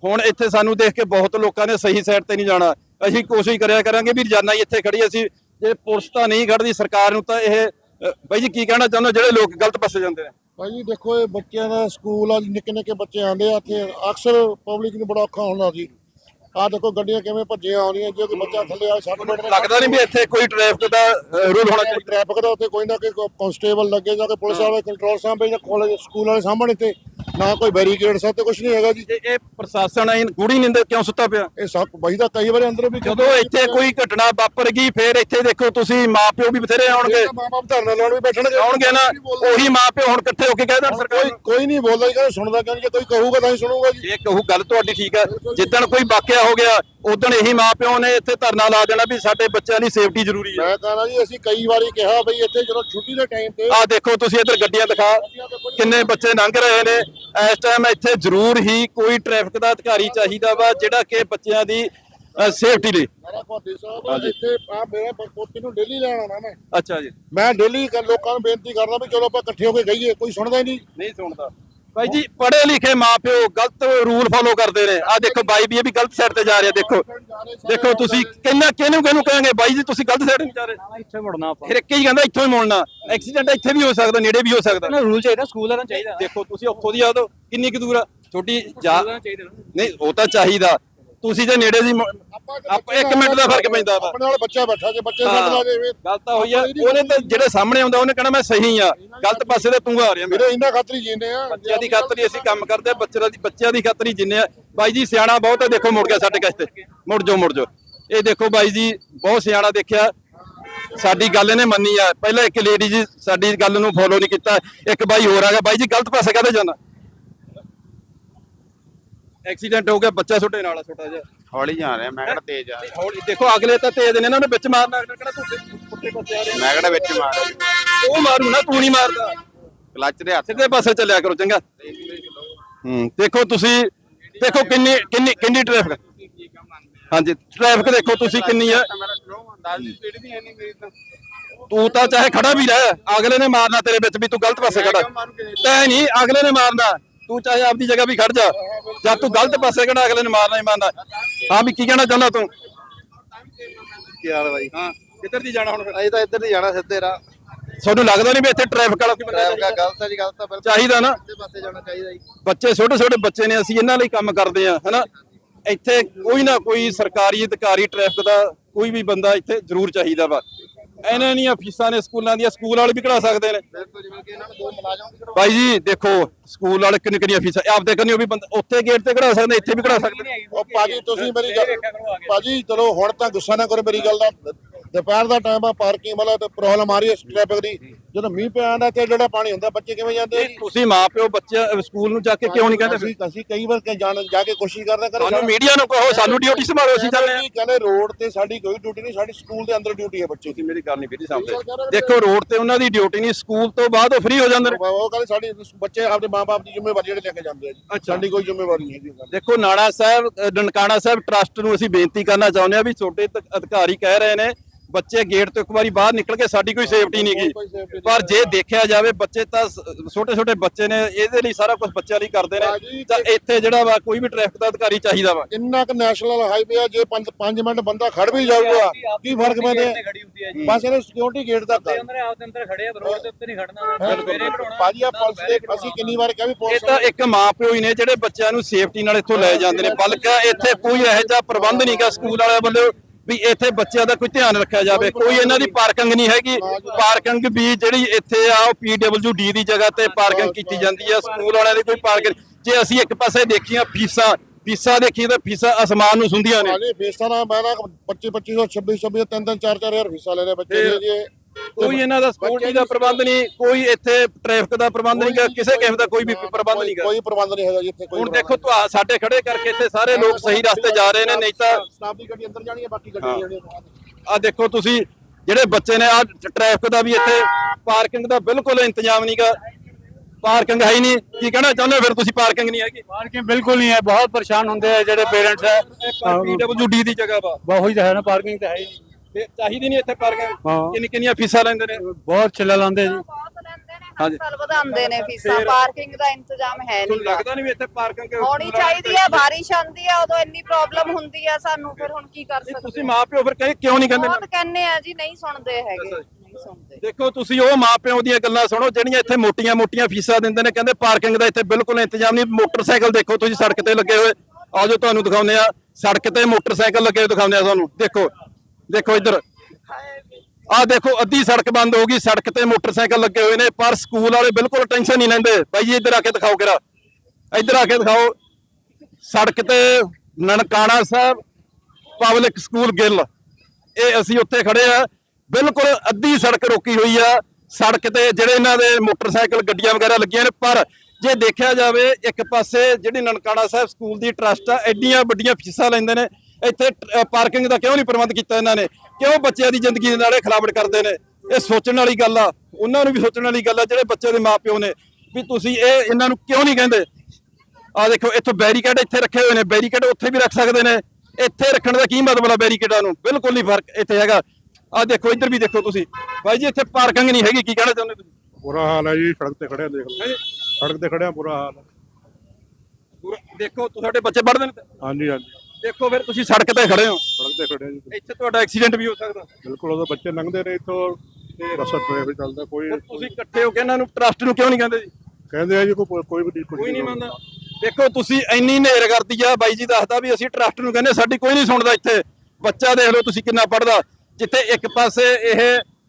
ਹੁਣ ਇੱਥੇ ਸਾਨੂੰ ਦੇਖ ਕੇ ਬਹੁਤ ਲੋਕਾਂ ਨੇ ਸਹੀ ਸਾਈਡ ਤੇ ਨਹੀਂ ਜਾਣਾ। ਅਸੀਂ ਕੋਸ਼ਿਸ਼ ਕਰਿਆ ਕਰਾਂਗੇ ਵੀ ਰੋਜ਼ਾਨਾ ਹੀ ਇੱਥੇ ਖੜੀ ਅਸੀਂ ਜੇ ਪੁਲਿਸ ਤਾਂ ਨਹੀਂ ਖੜਦੀ ਸਰਕਾਰ ਨੂੰ ਤਾਂ ਇਹ ਅ, ਬਾਈ ਜੀ ਕੀ ਕਹਿਣਾ ਚਾਹੁੰਦੇ ਹੋ? ਜਿਹੜੇ ਲੋਕ ਗਲਤ ਪਾਸੇ ਜਾਂਦੇ ਨੇ। ਭਾਈ ਜੀ ਦੇਖੋ ਇਹ ਬੱਚਿਆਂ ਦਾ ਸਕੂਲ ਆ ਜੀ, ਨਿੱਕੇ ਨਿੱਕੇ ਬੱਚੇ ਆਉਂਦੇ ਆ ਇੱਥੇ। ਅਕਸਰ ਪਬਲਿਕ ਨੂੰ ਬੜਾ ਔਖਾ ਹੁੰਦਾ ਜੀ ਆਹ ਦੇਖੋ ਗੱਡੀਆਂ ਕਿਵੇਂ ਭੱਜੀਆਂ ਆਉਂਦੀਆਂ ਜੇ ਕੋਈ ਬੱਚਾ ਥੱਲੇ ਆ ਸੱਟ ਮਿੰਟ ਲੱਗਦਾ ਨਹੀਂ ਵੀ ਇੱਥੇ ਕੋਈ ਟ੍ਰੈਫਿਕ ਦਾ ਰੂਲ ਹੋਣਾ ਚਾਹੀਦਾ। ਟ੍ਰੈਫਿਕ ਦਾ ਉੱਤੇ ਕੋਈ ਨਾ ਕੋਈ ਕਨਸਟੇਬਲ ਲੱਗੇ ਜਾਂ ਕੋਈ ਪੁਲਿਸ ਵਾਲੇ ਕੰਟਰੋਲ ਸਾਹਮਣੇ ਜਾਂ ਕਾਲਜ ਸਕੂਲ ਵਾਲੇ ਸਾਹਮਣੇ ਤੇ। ਨਾ ਕੋਈ ਬੈਰੀਕੇਡ ਸਾਹਿਬ ਤੇ ਕੁਝ ਨਹੀਂ ਹੈਗਾ ਜੀ। ਤੇ ਇਹ ਪ੍ਰਸ਼ਾਸਨ ਇਹ ਗੂੜੀ ਨਿੰਦੇ ਕਿਉਂ ਸੁੱਤਾ ਪਿਆ? ਇਹ ਸਭ ਬਾਈ ਦਾ ਕਈ ਵਾਰੀ ਅੰਦਰ ਵੀ ਜਦੋਂ ਇੱਥੇ ਕੋਈ ਘਟਨਾ ਵਾਪਰ ਗਈ ਫਿਰ ਇੱਥੇ ਦੇਖੋ ਤੁਸੀਂ ਮਾਪਿਓ ਵੀ ਬਥੇਰੇ ਆਉਣਗੇ। ਮਾਪੇ ਧਰਨਾ ਲਾਉਣ ਵੀ ਬੈਠਣਗੇ। ਆਉਣਗੇ ਨਾ। ਉਹੀ ਮਾਪਿਓ ਹੁਣ ਇਕੱਠੇ ਹੋ ਕੇ ਕਹਿ ਦੇਣ ਸਰਕਾਰ ਕੋਈ ਕੋਈ ਨਹੀਂ ਬੋਲਦਾ ਜੀ ਕਹਿੰਦਾ ਸੁਣਦਾ ਕਿਉਂ ਜੇ ਕੋਈ ਕਹੂਗਾ ਤਾਂ ਹੀ ਸੁਣੂਗਾ ਜੀ। ਇਹ ਕਹੂ ਗੱਲ ਤੁਹਾਡੀ ਠੀਕ ਹੈ ਜਿੱਦਣ ਕੋਈ ਵਾਕਿਆ ਹੋ ਗਿਆ ਉਦੋਂ ਇਹੀ ਮਾਪਿਓ ਨੇ ਇੱਥੇ ਧਰਨਾ ਲਾ ਦੇਣਾ ਵੀ ਸਾਡੇ ਬੱਚਿਆਂ ਦੀ ਸੇਫਟੀ ਜ਼ਰੂਰੀ ਹੈ ਮੈਂ ਕਹਿੰਦਾ ਜੀ ਅਸੀਂ ਕਈ ਵਾਰੀ ਕਿਹਾ ਬਈ ਇੱਥੇ ਜਦੋਂ ਛੁੱਟੀ ਦੇ ਟਾਈਮ ਤੇ ਆਹ ਦੇਖੋ ਤੁਸੀਂ ਇੱਧਰ ਗੱਡੀਆਂ ਦਿਖਾ। ਕਿੰਨੇ ਬੱਚੇ ਲੰਘ ਰਹੇ ਨੇ। ਇਸ ਟਾਈਮ ਇੱਥੇ ਜ਼ਰੂਰ ਹੀ ਕੋਈ ਟ੍ਰੈਫਿਕ ਦਾ ਅਧਿਕਾਰੀ ਚਾਹੀਦਾ ਵਾ ਜਿਹੜਾ ਕਿ ਬੱਚਿਆਂ ਦੀ ਸੇਫਟੀ ਲਈ। ਮੇਰਾ ਭਾਦੀ ਸਾਹਿਬ ਇੱਥੇ ਆ ਮੇਰੇ ਪੋਤੀ ਨੂੰ ਡੇਲੀ ਲੈਣ ਆਉਣਾ ਮੈਂ। ਅੱਛਾ ਜੀ। ਮੈਂ ਡੇਲੀ ਲੋਕਾਂ ਨੂੰ ਬੇਨਤੀ ਕਰਦਾ ਵੀ ਚਲੋ ਆਪਾਂ ਇਕੱਠੇ ਹੋ ਕੇ ਗਈਏ ਕੋਈ ਸੁਣਦਾ ਹੀ ਨਹੀਂ। ਨਹੀਂ ਸੁਣਦਾ। ਭਾਈ ਜੀ ਪੜ੍ਹੇ ਲਿਖੇ ਮਾਪਿਓ ਗਲਤ ਰੂਲ ਫੋਲੋ ਕਰਦੇ ਨੇ। ਆਹ ਦੇਖੋ ਬਾਈ ਵੀ ਇਹ ਵੀ ਗਲਤ ਸਾਈਡ ਤੇ ਜਾ ਰਿਹਾ ਦੇਖੋ। ਦੇਖੋ ਤੁਸੀਂ ਕਿੰਨਾ ਕਿਹਨੂੰ ਕਿਹਨੂੰ ਕਹਾਂਗੇ? ਬਾਈ ਜੀ ਤੁਸੀਂ ਗਲਤ ਸਾਈਡ ਨਹੀਂ ਜਾ ਰਹੇ ਇੱਥੇ ਮੁੜਨਾ ਆਪਾਂ। ਫਿਰ ਇੱਕ ਹੀ ਕਹਿੰਦਾ ਇੱਥੋਂ ਹੀ ਮੋੜਨਾ। ਐਕਸੀਡੈਂਟ ਇੱਥੇ ਵੀ ਹੋ ਸਕਦਾ ਨੇੜੇ ਵੀ ਹੋ ਸਕਦਾ। ਰੂਲ ਚਾਹੀਦਾ ਸਕੂਲ ਵਾਲਿਆਂ ਨੂੰ ਚਾਹੀਦਾ। ਦੇਖੋ ਤੁਸੀਂ ਉੱਥੋਂ ਦੀ ਆ ਦੋ ਕਿੰਨੀ ਕੁ ਦੂਰ ਆ? ਛੋਟੀ ਜਾ ਨਹੀਂ ਉਹ ਤਾਂ ਚਾਹੀਦਾ। ਤੁਸੀਂ ਜੇ ਨੇੜੇ ਦੀ ਮੋ- ਆਪਾਂ ਇੱਕ ਮਿੰਟ ਦਾ ਫ਼ਰਕ ਪੈਂਦਾ ਵਾ। ਆਪਣੇ ਨਾਲ ਬੱਚਾ ਬੈਠਾ ਜੇ ਬੱਚੇ ਸੱਟ ਲਾ ਦੇਵੇ ਗੱਲ ਤਾਂ ਹੋਈ ਆ। ਉਹਨੇ ਤਾਂ ਜਿਹੜੇ ਸਾਹਮਣੇ ਆਉਂਦਾ ਉਹਨੇ ਕਹਿਣਾ ਮੈਂ ਸਹੀ ਆ। ਗਲਤ ਪਾਸੇ ਤੇ ਤੂੰ ਆ ਰਿਹਾ। ਮੇਰੇ ਇਹਨਾਂ ਖਾਤਰ ਹੀ ਜੀਂਦੇ ਆ। ਬੱਚਿਆਂ ਦੀ ਖਾਤਰ ਹੀ ਅਸੀਂ ਕੰਮ ਕਰਦੇ ਆ ਬੱਚਿਆਂ ਦੀ ਬੱਚਿਆਂ ਦੀ ਖਾਤਰ ਹੀ ਜਿੰਨੇ ਆ। ਬਾਈ ਜੀ ਸਿਆਣਾ ਬਹੁਤ ਹੈ ਦੇਖੋ ਮੁੜ ਗਿਆ ਸਾਡੇ ਕਸ਼ ਤੇ। ਮੁੜ ਜਾਓ ਮੁੜ ਜਾਓ। ਇਹ ਦੇਖੋ ਬਾਈ ਜੀ ਬਹੁਤ ਸਿਆਣਾ ਦੇਖਿਆ। ਸਾਡੀ ਗੱਲ ਇਹਨੇ ਮੰਨੀ ਆ। ਪਹਿਲਾਂ ਇੱਕ ਲੇਡੀ ਜੀ ਸਾਡੀ ਗੱਲ ਨੂੰ ਫੋਲੋ ਨਹੀਂ ਕੀਤਾ। ਇੱਕ ਬਾਈ ਹੋਰ ਆ ਗਿਆ। ਬਾਈ ਜੀ ਗਲਤ ਪਾਸੇ ਕਾਹਦੇ ਜਾਣਾ? ਐਕਸੀਡੈਂਟ ਹੋ ਗਿਆ ਬੱਚਾ ਛੋਟੇ ਨਾਲ ਆ ਛੋਟਾ ਜਿਹਾ। ਹੌਲੀ ਜਾ ਰਿਹਾ ਮੈਂ ਕਿਹੜਾ ਤੇਜ਼ ਆ ਹੌਲੀ ਦੇਖੋ ਅਗਲੇ ਤਾਂ ਤੇਜ਼ ਨੇ ਨਾ ਉਹਨੇ ਵਿੱਚ ਮਾਰਨਾ ਅਗਲੇ ਕਿਹੜਾ ਤੂੰ ਪੁੱਠੇ ਪਾਸੇ ਆ ਰਿਹਾ ਮੈਂ ਕਿਹੜਾ ਵਿੱਚ ਮਾਰ ਉਹ ਮਾਰੂ ਨਾ ਤੂੰ ਨਹੀਂ ਮਾਰਦਾ। ਕਲੱਚ ਦੇ ਹੱਥ। ਸਿੱਧੇ ਪਾਸੇ ਚੱਲਿਆ ਕਰੋ ਚੰਗਾ। ਹੂੰ ਦੇਖੋ ਤੁਸੀਂ ਦੇਖੋ ਕਿੰਨੀ ਕਿੰਨੀ ਕਿੰਨੀ ਟ੍ਰੈਫਿਕ ਹਾਂਜੀ ਟ੍ਰੈਫਿਕ ਦੇਖੋ ਤੁਸੀਂ ਕਿੰਨੀ ਹੈ ਤੂੰ ਤਾਂ ਚਾਹੇ ਖੜਾ ਵੀ ਰਹਿ ਅਗਲੇ ਨੇ ਮਾਰਨਾ ਤੇਰੇ ਵਿੱਚ ਵੀ ਤੂੰ ਗਲਤ ਪਾਸੇ ਖੜਾ। ਤੈ ਨਹੀਂ ਅਗਲੇ ਨੇ ਮਾਰਨਾ। ਤੂੰ ਚਾਹੇ ਆਪਦੀ ਜਗ੍ਹਾ ਵੀ ਖੜ ਜਾ। ਜਦ ਤੂੰ ਗਲਤ ਪਾਸੇ ਖੜਾ ਅਗਲੇ ਨੇ ਮਾਰਨਾ ਹੀ ਮਾਰਨਾ। ਹਾਂ ਵੀ ਕੀ ਕਹਿਣਾ ਚਾਹੁੰਦਾ ਤੂੰ? ਕੀ ਹਾਲ ਬਾਈ? ਹਾਂ ਕਿੱਧਰ ਦੀ ਜਾਣਾ ਹੁਣ ਅਸੀਂ ਤਾਂ ਇੱਧਰ ਦੀ ਜਾਣਾ ਸਿੱਧੇ ਰਾਹ। ਤੁਹਾਨੂੰ ਲੱਗਦਾ ਨਹੀਂ ਵੀ ਇੱਥੇ ਟ੍ਰੈਫਿਕ ਵਾਲਾ ਕੋਈ ਬੰਦਾ ਟ੍ਰੈਫਿਕ ਗਲਤ ਹੈ ਜੀ ਗਲਤ ਹੈ ਬਿਲਕੁਲ। ਚਾਹੀਦਾ ਨਾ। ਸਿੱਧੇ ਪਾਸੇ ਜਾਣਾ ਚਾਹੀਦਾ ਜੀ। ਬੱਚੇ ਛੋਟੇ ਛੋਟੇ ਬੱਚੇ ਨੇ ਅਸੀਂ ਇਹਨਾਂ ਲਈ ਕੰਮ ਕਰਦੇ ਆ ਹਨਾ? ਇੱਥੇ ਕੋਈ ਨਾ ਕੋਈ ਸਰਕਾਰੀ ਅਧਿਕਾਰੀ ਟ੍ਰੈਫਿਕ ਦਾ ਕੋਈ ਵੀ ਬੰਦਾ ਇੱਥੇ ਜ਼ਰੂਰ ਚਾਹੀਦਾ ਵਾ। ਇਹਨਾਂ ਦੀਆਂ ਫੀਸਾਂ ਨੇ ਸਕੂਲਾਂ ਦੀਆਂ ਸਕੂਲ ਵਾਲੇ ਵੀ ਕਢਾ ਸਕਦੇ ਨੇ। ਬਿਲਕੁਲ ਜਿਵੇਂ ਕਿ ਇਹਨਾਂ ਨੂੰ ਦੋ ਮੁਲਾਜ਼ਮ ਵੀ ਕਢਵਾ- ਬਾਈ ਜੀ ਦੇਖੋ ਸਕੂਲ ਵਾਲੇ ਕਿੰਨੀ ਕਿੰਨੀਆਂ ਫੀਸਾਂ ਆਪਦੇ ਕੰਨੀ ਉਹ ਵੀ ਬੰਦਾ ਉੱਥੇ ਗੇਟ ਤੇ ਕਢਾ ਸਕਦੇ ਇੱਥੇ ਵੀ ਕਢਾ ਸਕਦੇ ਉਹ ਭਾਜੀ ਤੁਸੀਂ ਮੇਰੀ ਗੱਲ ਭਾਜੀ ਚਲੋ ਹੁਣ ਤਾਂ ਗੁੱਸਾ ਨਾ ਕਰੋ ਮੇਰੀ ਗੱਲ ਦਾ। ਦੁਪਹਿਰ ਦਾ ਟਾਈਮ ਆ ਪਾਰਕਿੰਗ ਵਾਲਾ ਤੇ ਪ੍ਰੋਬਲਮ ਆ ਰਹੀ ਹੈ ਟ੍ਰੈਫਿਕ ਦੀ। ਜਦੋਂ ਮੀਂਹ ਪਿਆ ਆਂਦਾ ਤੇ ਜਿਹੜਾ ਪਾਣੀ ਹੁੰਦਾ ਬੱਚੇ ਕਿਵੇਂ ਜਾਂਦੇ ਆ ਜੀ? ਤੁਸੀਂ ਮਾਂ ਪਿਓ ਬੱਚੇ ਸਕੂਲ ਨੂੰ ਜਾ ਕੇ ਕਿਉਂ ਨਹੀਂ ਕਹਿੰਦੇ? ਅਸੀਂ ਅਸੀਂ ਕਈ ਵਾਰ ਕਿ ਜਾਣ ਜਾ ਕੇ ਕੋਸ਼ਿਸ਼ ਕਰਦੇ ਕਰ ਸਾਨੂੰ ਮੀਡੀਆ ਨੂੰ ਕਹੋ ਸਾਨੂੰ ਡਿਊਟੀ ਸੰਭਾਲੋ ਅਸੀਂ ਚੱਲਦੇ ਹਾਂ। ਕਹਿੰਦੇ ਰੋਡ ਤੇ ਸਾਡੀ ਕੋਈ ਡਿਊਟੀ ਨਹੀਂ ਸਾਡੀ ਸਕੂਲ ਦੇ ਅੰਦਰ ਡਿਊਟੀ ਹੈ ਬੱਚੇ ਦੀ। ਤੁਸੀਂ ਮੇਰੀ ਗੱਲ ਨਹੀਂ ਵੀਰ ਸਾਹਮਣੇ ਦੇਖੋ ਰੋਡ ਤੇ ਉਹਨਾਂ ਦੀ ਡਿਊਟੀ ਨਹੀਂ ਸਕੂਲ ਤੋਂ ਬਾਅਦ ਉਹ ਫ੍ਰੀ ਹੋ ਜਾਂਦੇ ਨੇ। ਉਹ ਕਹਿੰਦੇ ਸਾਡੀ ਬੱਚੇ ਆਪਣੇ ਮਾਪੇ ਦੀ ਜ਼ਿੰਮੇਵਾਰੀ ਜਿਹੜੇ ਲੈ ਕੇ ਜਾਂਦੇ ਆ ਜੀ। ਸਾਡੀ ਕੋਈ ਜ਼ਿੰਮੇਵਾਰੀ ਨਹੀਂ ਹੈਗੀ ਦੇਖੋ ਨਾਣਾ ਸਾਹਿਬ ਅ, ਨਨਕਾਣਾ ਸਾਹਿਬ ਟਰਸਟ ਨੂੰ ਅਸੀਂ ਬੇਨਤੀ ਕਰਨਾ ਚਾਹੁੰਦੇ ਆ ਵੀ ਛੋਟੇ ਅਧਿਕਾਰੀ ਕਹਿ ਰਹੇ ਨੇ ਬੱਚੇ ਗੇਟ ਤੋਂ ਇੱਕ ਵਾਰੀ ਬਾਹਰ ਨਿਕਲ ਕੇ ਸਾਡੀ ਕੋਈ ਸੇਫਟੀ ਨਹੀਂ ਗਈ ਨਹੀਂ। ਪਰ ਜੇ ਦੇਖਿਆ ਜਾਵੇ ਬੱਚੇ ਤਾਂ ਛੋਟੇ ਛੋਟੇ ਬੱਚੇ ਨੇ ਇਹਦੇ ਲਈ ਸਾਰਾ ਕੁਝ ਬੱਚਿਆਂ ਲਈ ਕਰਦੇ ਨੇ। ਤਾਂ ਇੱਥੇ ਜਿਹੜਾ ਵਾ ਕੋਈ ਵੀ ਟ੍ਰੈਫਿਕ ਦਾ ਅਧਿਕਾਰੀ ਚਾਹੀਦਾ ਵਾ। ਇੰਨਾ ਕੁ ਨੈਸ਼ਨਲ ਹਾਈਵੇ ਆ ਜੇ 5 5 ਮਿੰਟ ਬੰਦਾ ਖੜ ਵੀ ਜਾਊਗਾ ਕੀ ਫ਼ਰਕ ਪੈਂਦਾ? ਬਸ ਇਹਨੇ ਸਿਕਿਉਰਿਟੀ ਗੇਟ ਤੱਕ ਆ। ਭਾਜੀ ਆ ਪੁਲਿਸ ਦੇ ਅਸੀਂ ਕਿੰਨੀ ਵਾਰ ਕਿਹਾ ਵੀ ਇਹ ਪੁਲਿਸ ਤਾਂ ਇੱਕ ਮਾਂ ਪਿਓ ਹੀ ਨੇ ਜਿਹੜੇ ਬੱਚਿਆਂ ਨੂੰ ਸੇਫਟੀ ਨਾਲ ਇੱਥੋਂ ਲੈ ਜਾਂਦੇ ਨੇ। ਬਲਕਿ ਇੱਥੇ ਕੋਈ ਇਹੋ ਜਿਹਾ ਪ੍ਰਬੰਧ ਨਹੀਂਗਾ ਸਕੂਲ ਵਾਲਿਆਂ ਵੱਲੋਂ ਵੀ ਇੱਥੇ ਬੱਚਿਆਂ ਦਾ ਕੋਈ ਧਿਆਨ ਰੱਖਿਆ ਜਾਵੇ। ਕੋਈ ਇਹਨਾਂ ਦੀ ਪਾਰਕਿੰਗ ਨਹੀਂ ਹੈਗੀ। ਪਾਰਕਿੰਗ ਵੀ ਜਿਹੜੀ ਇੱਥੇ ਆ ਉਹ ਪੀਡਬਲਯੂਡੀ ਦੀ ਜਗ੍ਹਾ ਤੇ ਪਾਰਕਿੰਗ ਕੀਤੀ ਜਾਂਦੀ ਆ। ਸਕੂਲ ਵਾਲਿਆਂ ਦੀ ਕੋਈ ਪਾਰਕਿੰਗ ਜੇ ਅਸੀਂ ਇੱਕ ਪਾਸੇ ਦੇਖੀਆਂ ਫੀਸਾਂ ਫੀਸਾਂ ਦੇਖੀਏ ਤਾਂ ਫੀਸਾਂ ਅਸਮਾਨ ਨੂੰ ਸੁੰਦੀਆਂ ਨੇ। ਫੀਸਾਂ ਦਾ ਮੈਂ ਤਾਂ 25 2500 26 26 ਤਿੰਨ ਤਿੰਨ ਚਾਰ ਚਾਰ ਹਜ਼ਾਰ ਫੀਸਾਂ ਲੈ ਰਹੇ ਬੱਚੇ ਜੀ ਕੋਈ ਇਹਨਾਂ ਦਾ ਸਿਕਿਉਰਿਟੀ ਦਾ ਪ੍ਰਬੰਧ ਨਹੀਂ ਕੋਈ ਇੱਥੇ ਟ੍ਰੈਫਿਕ ਦਾ ਪ੍ਰਬੰਧ ਨਹੀਂ ਗਾ, ਕਿਸੇ ਕਿਸਮ ਦਾ ਕੋਈ ਵੀ ਪ੍ਰਬੰਧ ਨਹੀਂ ਗਾ। ਕੋਈ ਪ੍ਰਬੰਧ ਨਹੀਂ ਹੈਗਾ ਜੀ ਇੱਥੇ ਕੋਈ ਹੁਣ ਦੇਖੋ ਤੁਹਾ ਸਾਡੇ ਖੜੇ ਕਰਕੇ ਇੱਥੇ ਸਾਰੇ ਲੋਕ ਸਹੀ ਰਸਤੇ ਜਾ ਰਹੇ ਨੇ ਨਹੀਂ ਤਾਂ ਸਟਾਫ ਦੀ ਗੱਡੀ ਅੰਦਰ ਜਾਣੀ ਹੈ ਬਾਕੀ ਗੱਡੀਆਂ ਆ ਦੇਖੋ ਤੁਸੀਂ ਜਿਹੜੇ ਬੱਚੇ ਨੇ ਆ ਟ੍ਰੈਫਿਕ ਦਾ ਵੀ ਇੱਥੇ ਪਾਰਕਿੰਗ ਦਾ ਬਿਲਕੁਲ ਇੰਤਜ਼ਾਮ ਨਹੀਂਗਾ ਪਾਰਕਿੰਗ ਹੈ ਹੀ ਨਹੀਂ। ਕੀ ਕਹਿਣਾ ਚਾਹੁੰਦੇ ਹੋ? ਫਿਰ ਤੁਸੀਂ ਪਾਰਕਿੰਗ ਨਹੀਂ ਹੈਗੀ। ਪਾਰਕਿੰਗ ਬਿਲਕੁਲ ਨਹੀਂ ਹੈ। ਬਹੁਤ ਪਰੇਸ਼ਾਨ ਹੁੰਦੇ ਆ ਜਿਹੜੇ ਪੇਰੈਂਟਸ ਹੈ। ਪੀਡਬਲਯੂਡੀ ਦੀ ਜਗ੍ਹਾ ਵਾ। ਬਹੁਤ ਹੈ ਨਾ ਪਾਰਕਿੰਗ ਤਾਂ ਹੈ ਹੀ ਨਹੀਂ। ਤੇ ਚਾਹੀਦੀ ਨਹੀਂ ਇੱਥੇ ਪਾਰਕਿੰਗ। ਕਿੰਨੀ ਕਿੰਨੀਆਂ ਫੀਸਾਂ ਲੈਂਦੇ ਨੇ? ਬਹੁਤ ਛਿੱਲਾ ਲਾਉਂਦੇ ਜੀ। ਬਹੁਤ ਲੈਂਦੇ ਨੇ ਹਾਂਜੀ। ਹਰ ਸਾਲ ਵਧਾਉਂਦੇ ਨੇ ਫੀਸਾਂ। ਫਿਰ- ਪਾਰਕਿੰਗ ਦਾ ਇੰਤਜ਼ਾਮ ਹੈ ਤੁਹਾਨੂੰ ਨਹੀਂ ਲੱਗਦਾ ਨਹੀਂ ਵੀ ਇੱਥੇ ਪਾਰਕਿੰਗ ਹੋਣੀ ਚਾਹੀਦੀ ਹੈ ਬਾਰਿਸ਼ ਆਉਂਦੀ ਹੈ ਉਦੋਂ ਇੰਨੀ ਪ੍ਰੋਬਲਮ ਹੁੰਦੀ ਹੈ ਸਾਨੂੰ ਫਿਰ ਹੁਣ ਕੀ ਕਰ ਸਕਦੇ ਤੁਸੀਂ ਮਾਂ ਪਿਓ ਫਿਰ ਕਹੇ ਕਿਉਂ ਨਹੀਂ ਕਹਿੰਦੇ ਬਹੁਤ ਕਹਿੰਨੇ ਆ ਜੀ ਨਹੀਂ ਸੁਣਦੇ ਹੈਗੇ ਨਹੀਂ ਸੁਣਦੇ। ਦੇਖੋ ਤੁਸੀਂ ਉਹ ਮਾਪਿਆਂ ਦੀਆਂ ਗੱਲਾਂ ਸੁਣੋ ਜਿਹੜੀਆਂ ਇੱਥੇ ਮੋਟੀਆਂ-ਮੋਟੀਆਂ ਫੀਸਾਂ ਦਿੰਦੇ ਨੇ ਕਹਿੰਦੇ ਪਾਰਕਿੰਗ ਦਾ ਇੱਥੇ ਬਿਲਕੁਲ ਇੰਤਜ਼ਾਮ ਨਹੀਂ। ਮੋਟਰਸਾਈਕਲ ਦੇਖੋ ਤੁਸੀਂ ਸੜਕ ਤੇ ਲੱਗੇ ਹੋਏ। ਆਜੋ ਤੁਹਾਨੂੰ ਦਿਖਾਉਂਦੇ ਆ ਸੜਕ ਤੇ ਮੋਟਰਸਾਈਕਲ ਲੱਗੇ ਦਿਖਾਉਂਦੇ ਆ ਤੁਹਾਨੂੰ। ਦੇਖੋ ਦੇਖੋ ਇੱਧਰ। ਆਹ ਦੇਖੋ, ਅੱਧੀ ਸੜਕ ਬੰਦ ਹੋ ਗਈ, ਸੜਕ ਤੇ ਮੋਟਰਸਾਈਕਲ ਲੱਗੇ ਹੋਏ ਨੇ, ਪਰ ਸਕੂਲ ਵਾਲੇ ਬਿਲਕੁਲ ਟੈਨਸ਼ਨ ਨਹੀਂ ਲੈਂਦੇ। ਬਾਈ ਜੀ, ਇੱਧਰ ਆ ਕੇ ਦਿਖਾਓ ਕਿਰਾ ਇੱਧਰ ਆ ਕੇ ਦਿਖਾਓ। ਸੜਕ ਤੇ ਨਨਕਾਣਾ ਸਾਹਿਬ ਪਬਲਿਕ ਸਕੂਲ ਗਿੱਲ। ਇਹ ਅਸੀਂ ਉੱਥੇ ਖੜੇ ਆ। ਬਿਲਕੁਲ ਅੱਧੀ ਸੜਕ ਰੋਕੀ ਹੋਈ ਆ। ਸੜਕ ਤੇ ਜਿਹੜੇ ਇਹਨਾਂ ਦੇ ਮੋਟਰਸਾਈਕਲ, ਗੱਡੀਆਂ ਵਗੈਰਾ ਲੱਗੀਆਂ ਨੇ, ਪਰ ਜੇ ਦੇਖਿਆ ਜਾਵੇ, ਇੱਕ ਪਾਸੇ ਜਿਹੜੀ ਨਨਕਾਣਾ ਸਾਹਿਬ ਸਕੂਲ ਦੀ ਟਰਸਟ ਆ, ਐਡੀਆਂ ਵੱਡੀਆਂ ਫੀਸਾਂ ਲੈਂਦੇ ਨੇ। ਇੱਥੇ ਪਾਰਕਿੰਗ ਦਾ ਕਿਉਂ ਨਹੀਂ ਪ੍ਰਬੰਧ ਕੀਤਾ ਇਹਨਾਂ ਨੇ? ਕਿਉਂ ਬੱਚਿਆਂ ਦੀ ਜ਼ਿੰਦਗੀ ਦੇ ਨਾਲ ਇਹ ਕਰਦੇ ਨੇ? ਇਹ ਸੋਚਣ ਵਾਲੀ ਗੱਲ ਆ। ਉਹਨਾਂ ਨੂੰ ਵੀ ਸੋਚਣ ਵਾਲੀ ਗੱਲ ਆ ਜਿਹੜੇ ਬੱਚੇ ਦੇ ਮਾਪਿਓ ਨੇ। ਵੀ ਤੁਸੀਂ ਇਹ ਇਹਨਾਂ ਨੂੰ ਕਿਉਂ ਨਹੀਂ ਕਹਿੰਦੇ? ਆ ਦੇਖੋ ਇੱਥੋਂ ਬੈਰੀਕੇਡ ਇੱਥੇ ਰੱਖੇ ਹੋਏ ਨੇ। ਬੈਰੀਕੇਡ ਉੱਥੇ ਵੀ ਰੱਖ ਸਕਦੇ ਨੇ। ਇੱਥੇ ਰੱਖਣ ਦਾ ਕੀ ਮਤਲਬ ਆ ਬੈਰੀਕੇਡਾਂ ਨੂੰ? ਬਿਲਕੁਲ ਨਹੀਂ ਫ਼ਰਕ ਇੱਥੇ ਹੈਗਾ। ਆ ਦੇਖੋ ਇੱਧਰ ਵੀ ਦੇਖੋ ਤੁਸੀਂ। ਬਾਈ ਜੀ ਇੱਥੇ ਪਾਰਕਿੰਗ ਨਹੀਂ ਹੈਗੀ। ਕੀ ਕਹਿਣਾ ਚਾਹੁੰਦੇ ਤੁਸੀਂ? ਬੁਰਾ ਹਾਲ ਹੈ ਜੀ ਸੜਕ ਤੇ ਖੜਿਆ ਦੇਖ ਲਓ। ਸੜਕ ਤੇ ਖੜਿਆ ਬੁਰਾ ਹਾਲ ਹੈ। ਦੇਖੋ ਤੁਹਾਡੇ ਬੱਚੇ ਪੜ੍ਹਦੇ ਨੇ ਹਾਂਜੀ ਹਾਂਜੀ। ਦੇਖੋ ਫਿਰ ਤੁਸੀਂ ਸੜਕ ਤੇ ਖੜੇ ਹੋ। ਸੜਕ ਤੇ ਖੜਿਆ ਜੀ। ਇੱਥੇ ਤੁਹਾਡਾ ਐਕਸੀਡੈਂਟ ਵੀ ਹੋ ਸਕਦਾ। ਬਿਲਕੁਲ ਉਹਦੇ ਬੱਚੇ ਲੰਘਦੇ ਨੇ ਇੱਥੋਂ ਤੇ ਰਸਤਾ ਟ੍ਰੈਫਿਕ ਚੱਲਦਾ ਕੋਈ ਫਿਰ ਤੁਸੀਂ ਇਕੱਠੇ ਹੋ ਕੇ ਇਹਨਾਂ ਨੂੰ ਟਰਸਟ ਨੂੰ ਕਿਉਂ ਨਹੀਂ ਕਹਿੰਦੇ ਜੀ? ਕਹਿੰਦੇ ਆ ਜੀ ਕੋਈ ਕੋਈ ਵੀ ਕੋਈ ਨਹੀਂ ਮੰਨਦਾ। ਦੇਖੋ ਤੁਸੀਂ ਇੰਨੀ ਨੇਰ ਕਰਦੀ ਆ ਬਾਈ ਜੀ ਦੱਸਦਾ ਵੀ ਅਸੀਂ ਟਰਸਟ ਨੂੰ ਕਹਿੰਦੇ ਸਾਡੀ ਕੋਈ ਨਹੀਂ ਸੁਣਦਾ ਇੱਥੇ। ਬੱਚਾ ਦੇਖ ਲਓ ਤੁਸੀਂ ਕਿੰਨਾ ਪੜਦਾ ਜਿੱਥੇ ਇੱਕ ਪਾਸੇ ਇਹ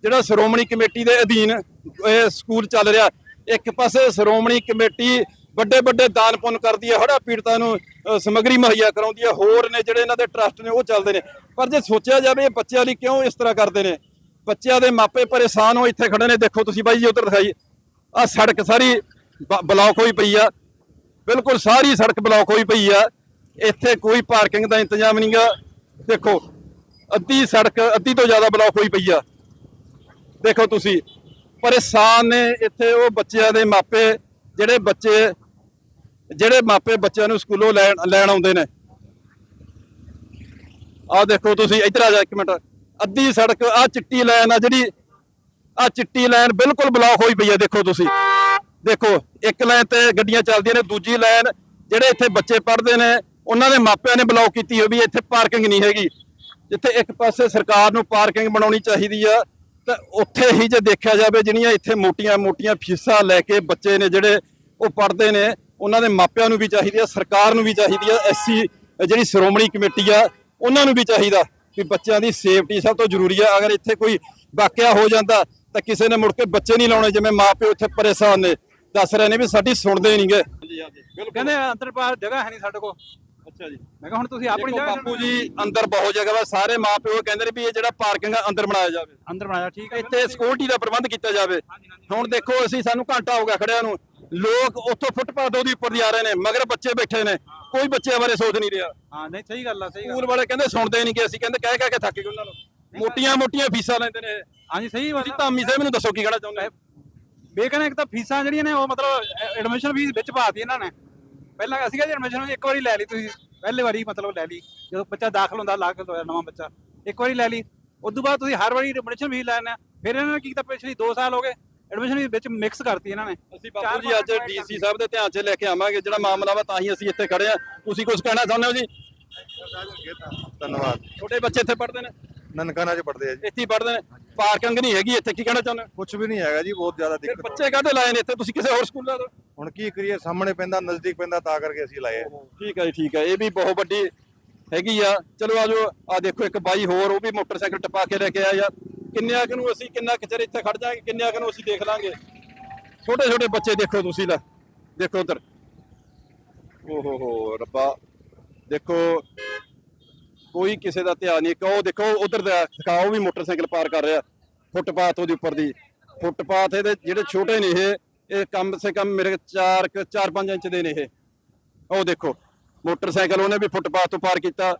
ਜਿਹੜਾ ਸ਼੍ਰੋਮਣੀ ਕਮੇਟੀ ਦੇ ਅਧੀਨ ਇਹ ਸਕੂਲ ਚੱਲ ਰਿਹਾ ਇੱਕ ਪਾਸੇ ਸ਼੍ਰੋਮਣੀ ਕਮੇਟੀ ਵੱਡੇ ਵੱਡੇ ਦਾਨ ਪੁੰਨ ਕਰਦੀ ਹੈ ਹੜਾ ਪੀੜਤਾਂ ਨੂੰ ਅ, ਸਮੱਗਰੀ ਮੁਹੱਈਆ ਕਰਾਉਂਦੀ ਹੈ ਹੋਰ ਨੇ ਜਿਹੜੇ ਇਹਨਾਂ ਦੇ ਟਰਸਟ ਨੇ ਉਹ ਚੱਲਦੇ ਨੇ। ਪਰ ਜੇ ਸੋਚਿਆ ਜਾਵੇ ਇਹ ਬੱਚਿਆਂ ਲਈ ਕਿਉਂ ਇਸ ਤਰ੍ਹਾਂ ਕਰਦੇ ਨੇ? ਬੱਚਿਆਂ ਦੇ ਮਾਪੇ ਪਰੇਸ਼ਾਨ ਹੋ ਇੱਥੇ ਖੜੇ ਨੇ ਦੇਖੋ ਤੁਸੀਂ ਬਾਈ ਜੀ ਉਧਰ ਦਿਖਾਈ। ਆ ਸੜਕ ਸਾਰੀ ਬ- ਬਲੌਕ ਹੋਈ ਪਈ ਆ। ਬਿਲਕੁਲ ਸਾਰੀ ਸੜਕ ਬਲੌਕ ਹੋਈ ਪਈ ਆ। ਇੱਥੇ ਕੋਈ ਪਾਰਕਿੰਗ ਦਾ ਇੰਤਜ਼ਾਮ ਨਹੀਂਗਾ ਦੇਖੋ ਅੱਧੀ ਸੜਕ ਅੱਧੀ ਤੋਂ ਜ਼ਿਆਦਾ ਬਲੌਕ ਹੋਈ ਪਈ ਆ। ਦੇਖੋ ਤੁਸੀਂ ਪਰੇਸ਼ਾਨ ਨੇ ਇੱਥੇ ਉਹ ਬੱਚਿਆਂ ਦੇ ਮਾਪੇ ਜਿਹੜੇ ਬੱਚੇ ਜਿਹੜੇ ਮਾਪੇ ਬੱਚਿਆਂ ਨੂੰ ਸਕੂਲੋਂ ਲੈਣ ਲੈਣ ਆਉਂਦੇ ਨੇ। ਆਹ ਦੇਖੋ ਤੁਸੀਂ, ਇੱਧਰ ਆ ਜਾ ਇੱਕ ਮਿੰਟ। ਅੱਧੀ ਸੜਕ ਆ ਚਿੱਟੀ ਲਾਈਨ ਆ ਜਿਹੜੀ ਆ ਚਿੱਟੀ ਲਾਈਨ ਬਿਲਕੁਲ ਬਲੌਕ ਹੋਈ ਪਈ ਆ, ਦੇਖੋ ਤੁਸੀਂ। ਦੇਖੋ, ਇੱਕ ਲਾਈਨ ਤੇ ਗੱਡੀਆਂ ਚੱਲਦੀਆਂ ਨੇ, ਦੂਜੀ ਲਾਈਨ, ਜਿਹੜੇ ਇੱਥੇ ਬੱਚੇ ਪੜ੍ਹਦੇ ਨੇ, ਉਹਨਾਂ ਦੇ ਮਾਪਿਆਂ ਨੇ ਬਲੌਕ ਕੀਤੀ ਹੋਈ ਵੀ ਇੱਥੇ ਪਾਰਕਿੰਗ ਨਹੀਂ ਹੈਗੀ। ਜਿੱਥੇ ਇੱਕ ਪਾਸੇ ਸਰਕਾਰ ਨੂੰ ਪਾਰਕਿੰਗ ਬਣਾਉਣੀ ਚਾਹੀਦੀ ਆ, ਤਾਂ ਉੱਥੇ ਹੀ ਜੇ ਦੇਖਿਆ ਜਾਵੇ, ਜਿਹੜੀਆਂ ਇੱਥੇ ਮੋਟੀਆਂ-ਮੋਟੀਆਂ ਫੀਸਾਂ ਲੈ ਕੇ ਬੱਚੇ ਨੇ ਜਿਹੜੇ ਉਹ ਪੜ੍ਹਦੇ ਨੇ ਉਹਨਾਂ ਦੇ ਮਾਪਿਆਂ ਨੂੰ ਵੀ ਚਾਹੀਦੀ ਆ ਸਰਕਾਰ ਨੂੰ ਵੀ ਚਾਹੀਦੀ ਆ ਐਸਸੀ ਜਿਹੜੀ ਸ਼੍ਰੋਮਣੀ ਕਮੇਟੀ ਆ ਉਹਨਾਂ ਨੂੰ ਵੀ ਚਾਹੀਦਾ ਵੀ ਬੱਚਿਆਂ ਦੀ ਸੇਫਟੀ ਸਭ ਤੋਂ ਜ਼ਰੂਰੀ ਆ। ਅਗਰ ਇੱਥੇ ਕੋਈ ਵਾਕਿਆ ਹੋ ਜਾਂਦਾ ਤਾਂ ਕਿਸੇ ਨੇ ਮੁੜ ਕੇ ਬੱਚੇ ਨਹੀਂ ਲਾਉਣੇ ਜਿਵੇਂ ਮਾਪਿਓ ਇੱਥੇ ਪਰੇਸ਼ਾਨ ਨੇ ਦੱਸ ਰਹੇ ਨੇ ਵੀ ਸਾਡੀ ਸੁਣਦੇ ਨਹੀਂਗੇ। ਕਹਿੰਦੇ ਅੰਦਰ ਬਾਹਰ ਜਗ੍ਹਾ ਹੈ ਨਹੀਂ ਸਾਡੇ ਕੋਲ। ਅੱਛਾ ਜੀ। ਮੈਂ ਕਿਹਾ ਹੁਣ ਤੁਸੀਂ ਆਪਣੀ ਜਗ੍ਹਾ ਬਾਪੂ ਜੀ ਅੰਦਰ ਬਹੁਤ ਜਗ੍ਹਾ ਵਾ ਸਾਰੇ ਮਾਪਿਓ ਕਹਿੰਦੇ ਨੇ ਵੀ ਇਹ ਜਿਹੜਾ ਪਾਰਕਿੰਗ ਆ ਅੰਦਰ ਬਣਾਇਆ ਜਾਵੇ। ਅੰਦਰ ਬਣਾਇਆ ਠੀਕ ਹੈ ਇੱਥੇ ਸਿਕਿਉਰਿਟੀ ਦਾ ਪ੍ਰਬੰਧ ਕੀਤਾ ਜਾਵੇ। ਹੁਣ ਦੇਖੋ ਅਸੀਂ ਸਾਨੂੰ ਘੰਟਾ ਹੋ ਗਿਆ ਖੜਿਆਂ ਨੂੰ। ਲੋਕ ਉੱਥੋਂ ਫੁੱਟਪਾਥ ਉਹਦੀ ਉੱਪਰ ਦੀ ਆ ਰਹੇ ਨੇ ਮਗਰ ਬੱਚੇ ਬੈਠੇ ਨੇ ਕੋਈ ਬੱਚਿਆਂ ਬਾਰੇ ਸੋਚ ਨਹੀਂ ਰਿਹਾ। ਹਾਂ ਨਹੀਂ ਸਹੀ ਗੱਲ ਆ ਸਹੀ ਗੱਲ ਸਕੂਲ ਵਾਲੇ ਕਹਿੰਦੇ ਸੁਣਦੇ ਨਹੀਂ ਕਿ ਅਸੀਂ ਕਹਿੰਦੇ ਕਹਿ ਕਹਿ ਕੇ ਥੱਕ ਗਏ ਉਹਨਾਂ ਨੂੰ। ਮੋਟੀਆਂ ਮੋਟੀਆਂ ਫੀਸਾਂ ਲੈਂਦੇ ਨੇ। ਹਾਂਜੀ ਸਹੀ ਤੁਸੀਂ ਧਾਮੀ ਸਾਹਿਬ ਮੈਨੂੰ ਦੱਸੋ ਕੀ ਕਹਿਣਾ ਚਾਹੁੰਦੇ ਬੇਕਨ ਇੱਕ ਤਾਂ ਫੀਸਾਂ ਜਿਹੜੀਆਂ ਨੇ ਉਹ ਮਤਲਬ ਐਡਮਿਸ਼ਨ ਫੀਸ ਵਿੱਚ ਪਾਤੀ ਇਹਨਾਂ ਨੇ। ਪਹਿਲਾਂ ਅਸੀਂ ਕਿਹਾ ਜੀ ਐਡਮਿਸ਼ਨ ਇੱਕ ਵਾਰੀ ਲੈ ਲਈ ਤੁਸੀਂ ਪਹਿਲੇ ਵਾਰੀ ਮਤਲਬ ਲੈ ਲਈ। ਜਦੋਂ ਬੱਚਾ ਦਾਖਲ ਹੁੰਦਾ ਲੱਖ ਹੋਇਆ ਨਵਾਂ ਬੱਚਾ ਇੱਕ ਵਾਰੀ ਲੈ ਲਈ। ਉਸ ਤੋਂ ਬਾਅਦ ਤੁਸੀਂ ਹਰ ਵਾਰੀ ਐਡਮਿਸ਼ਨ ਫੀਸ ਲੈਣੇ ਫਿਰ ਇਹਨਾਂ ਨੇ ਕੀ ਕੀਤਾ ਪਿਛਲੀ 2 ਸਾਲ ਹੋ ਗਏ ਐਡਮਿਸ਼ਨ ਫੀਸ ਵਿੱਚ ਮਿਕਸ ਕਰਤੀ ਇਹਨਾਂ ਨੇ। ਅਸੀਂ ਬਾਪੂ ਜੀ ਅੱਜ ਡੀਸੀ ਸਾਹਿਬ ਦੇ ਧਿਆਨ 'ਚ ਲੈ ਕੇ ਆਵਾਂਗੇ ਜਿਹੜਾ ਮਾਮਲਾ ਵਾ ਤਾਂ ਹੀ ਅਸੀਂ ਇੱਥੇ ਖੜੇ ਆ ਤੁਸੀਂ ਕੁਝ ਕਹਿਣਾ ਚਾਹੁੰਦੇ ਹੋ ਜੀ? ਧੰਨਵਾਦ। ਛੋਟੇ ਬੱਚੇ ਇੱਥੇ ਪੜ੍ਹਦੇ ਨੇ? ਨਨਕਾਣਾ ਚ ਪੜਦੇ ਆ ਜੀ। ਇੱਥੇ ਹੀ ਪੜ੍ਹਦੇ ਨੇ? ਪਾਰਕਿੰਗ ਨਹੀਂ ਹੈਗੀ ਇੱਥੇ ਕੀ ਕਹਿਣਾ ਚਾਹੁੰਦੇ ਹੋ? ਕੁਝ ਵੀ ਨਹੀਂ ਹੈਗਾ ਜੀ ਬਹੁਤ ਜ਼ਿਆਦਾ ਫਿਰ ਦਿੱਕਤ ਬੱਚੇ ਕਾਹਦੇ ਲਾਏ ਨੇ ਇੱਥੇ? ਤੁਸੀਂ ਕਿਸੇ ਹੋਰ ਸਕੂਲਾਂ ਤੋਂ ਹੁਣ ਕੀ ਕਰੀਏ ਸਾਹਮਣੇ ਪੈਂਦਾ ਨਜ਼ਦੀਕ ਪੈਂਦਾ ਤਾਂ ਕਰਕੇ ਅਸੀਂ ਲਾਏ ਆ। ਠੀਕ ਹੈ ਜੀ ਠੀਕ ਹੈ ਇਹ ਵੀ ਬਹੁਤ ਵੱਡੀ ਹੈਗੀ ਆ। ਚਲੋ ਆਜੋ ਆ ਦੇਖੋ ਇੱਕ ਬਾਈ ਹੋਰ ਉਹ ਵੀ ਮੋਟਰਸਾਈਕਲ ਟਪਾ ਕੇ ਲੈ ਕੇ ਆਇਆ। ਯਾਰ ਕਿੰਨਿਆਂ ਕੁ ਨੂੰ ਅਸੀਂ ਕਿੰਨਾ ਕੁ ਚਿਰ ਇੱਥੇ ਖੜ ਜਾਾਂਗੇ ਕਿੰਨਿਆਂ ਕੁ ਨੂੰ ਅਸੀਂ ਦੇਖ ਲਾਂਗੇ। ਛੋਟੇ ਛੋਟੇ ਬੱਚੇ ਦੇਖੋ ਤੁਸੀਂ ਲੈ, ਦੇਖੋ ਉਧਰ ਓ ਹੋ ਹੋ ਰੱਬਾ। ਦੇਖੋ, ਕੋਈ ਕਿਸੇ ਦਾ ਧਿਆਨ ਨਹੀਂ ਉਹ ਦੇਖੋ, ਉਧਰ ਦਾ ਉਹ ਵੀ ਮੋਟਰਸਾਈਕਲ ਪਾਰ ਕਰ ਰਿਹਾ, ਫੁੱਟਪਾਥ ਉਹਦੇ ਉੱਪਰ ਦੀ। ਫੁੱਟਪਾਥ ਇਹਦੇ ਜਿਹੜੇ ਛੋਟੇ ਨੇ ਇਹ ਇਹ ਕਮ ਸੇ ਕਮ ਮੇਰੇ 4 4-5 ਇੰਚ ਦੇ ਨੇ ਇਹ। ਉਹ ਦੇਖੋ, ਮੋਟਰਸਾਈਕਲ ਉਹਨੇ ਵੀ ਫੁੱਟਪਾਥ ਤੋਂ ਪਾਰ ਕੀਤਾ।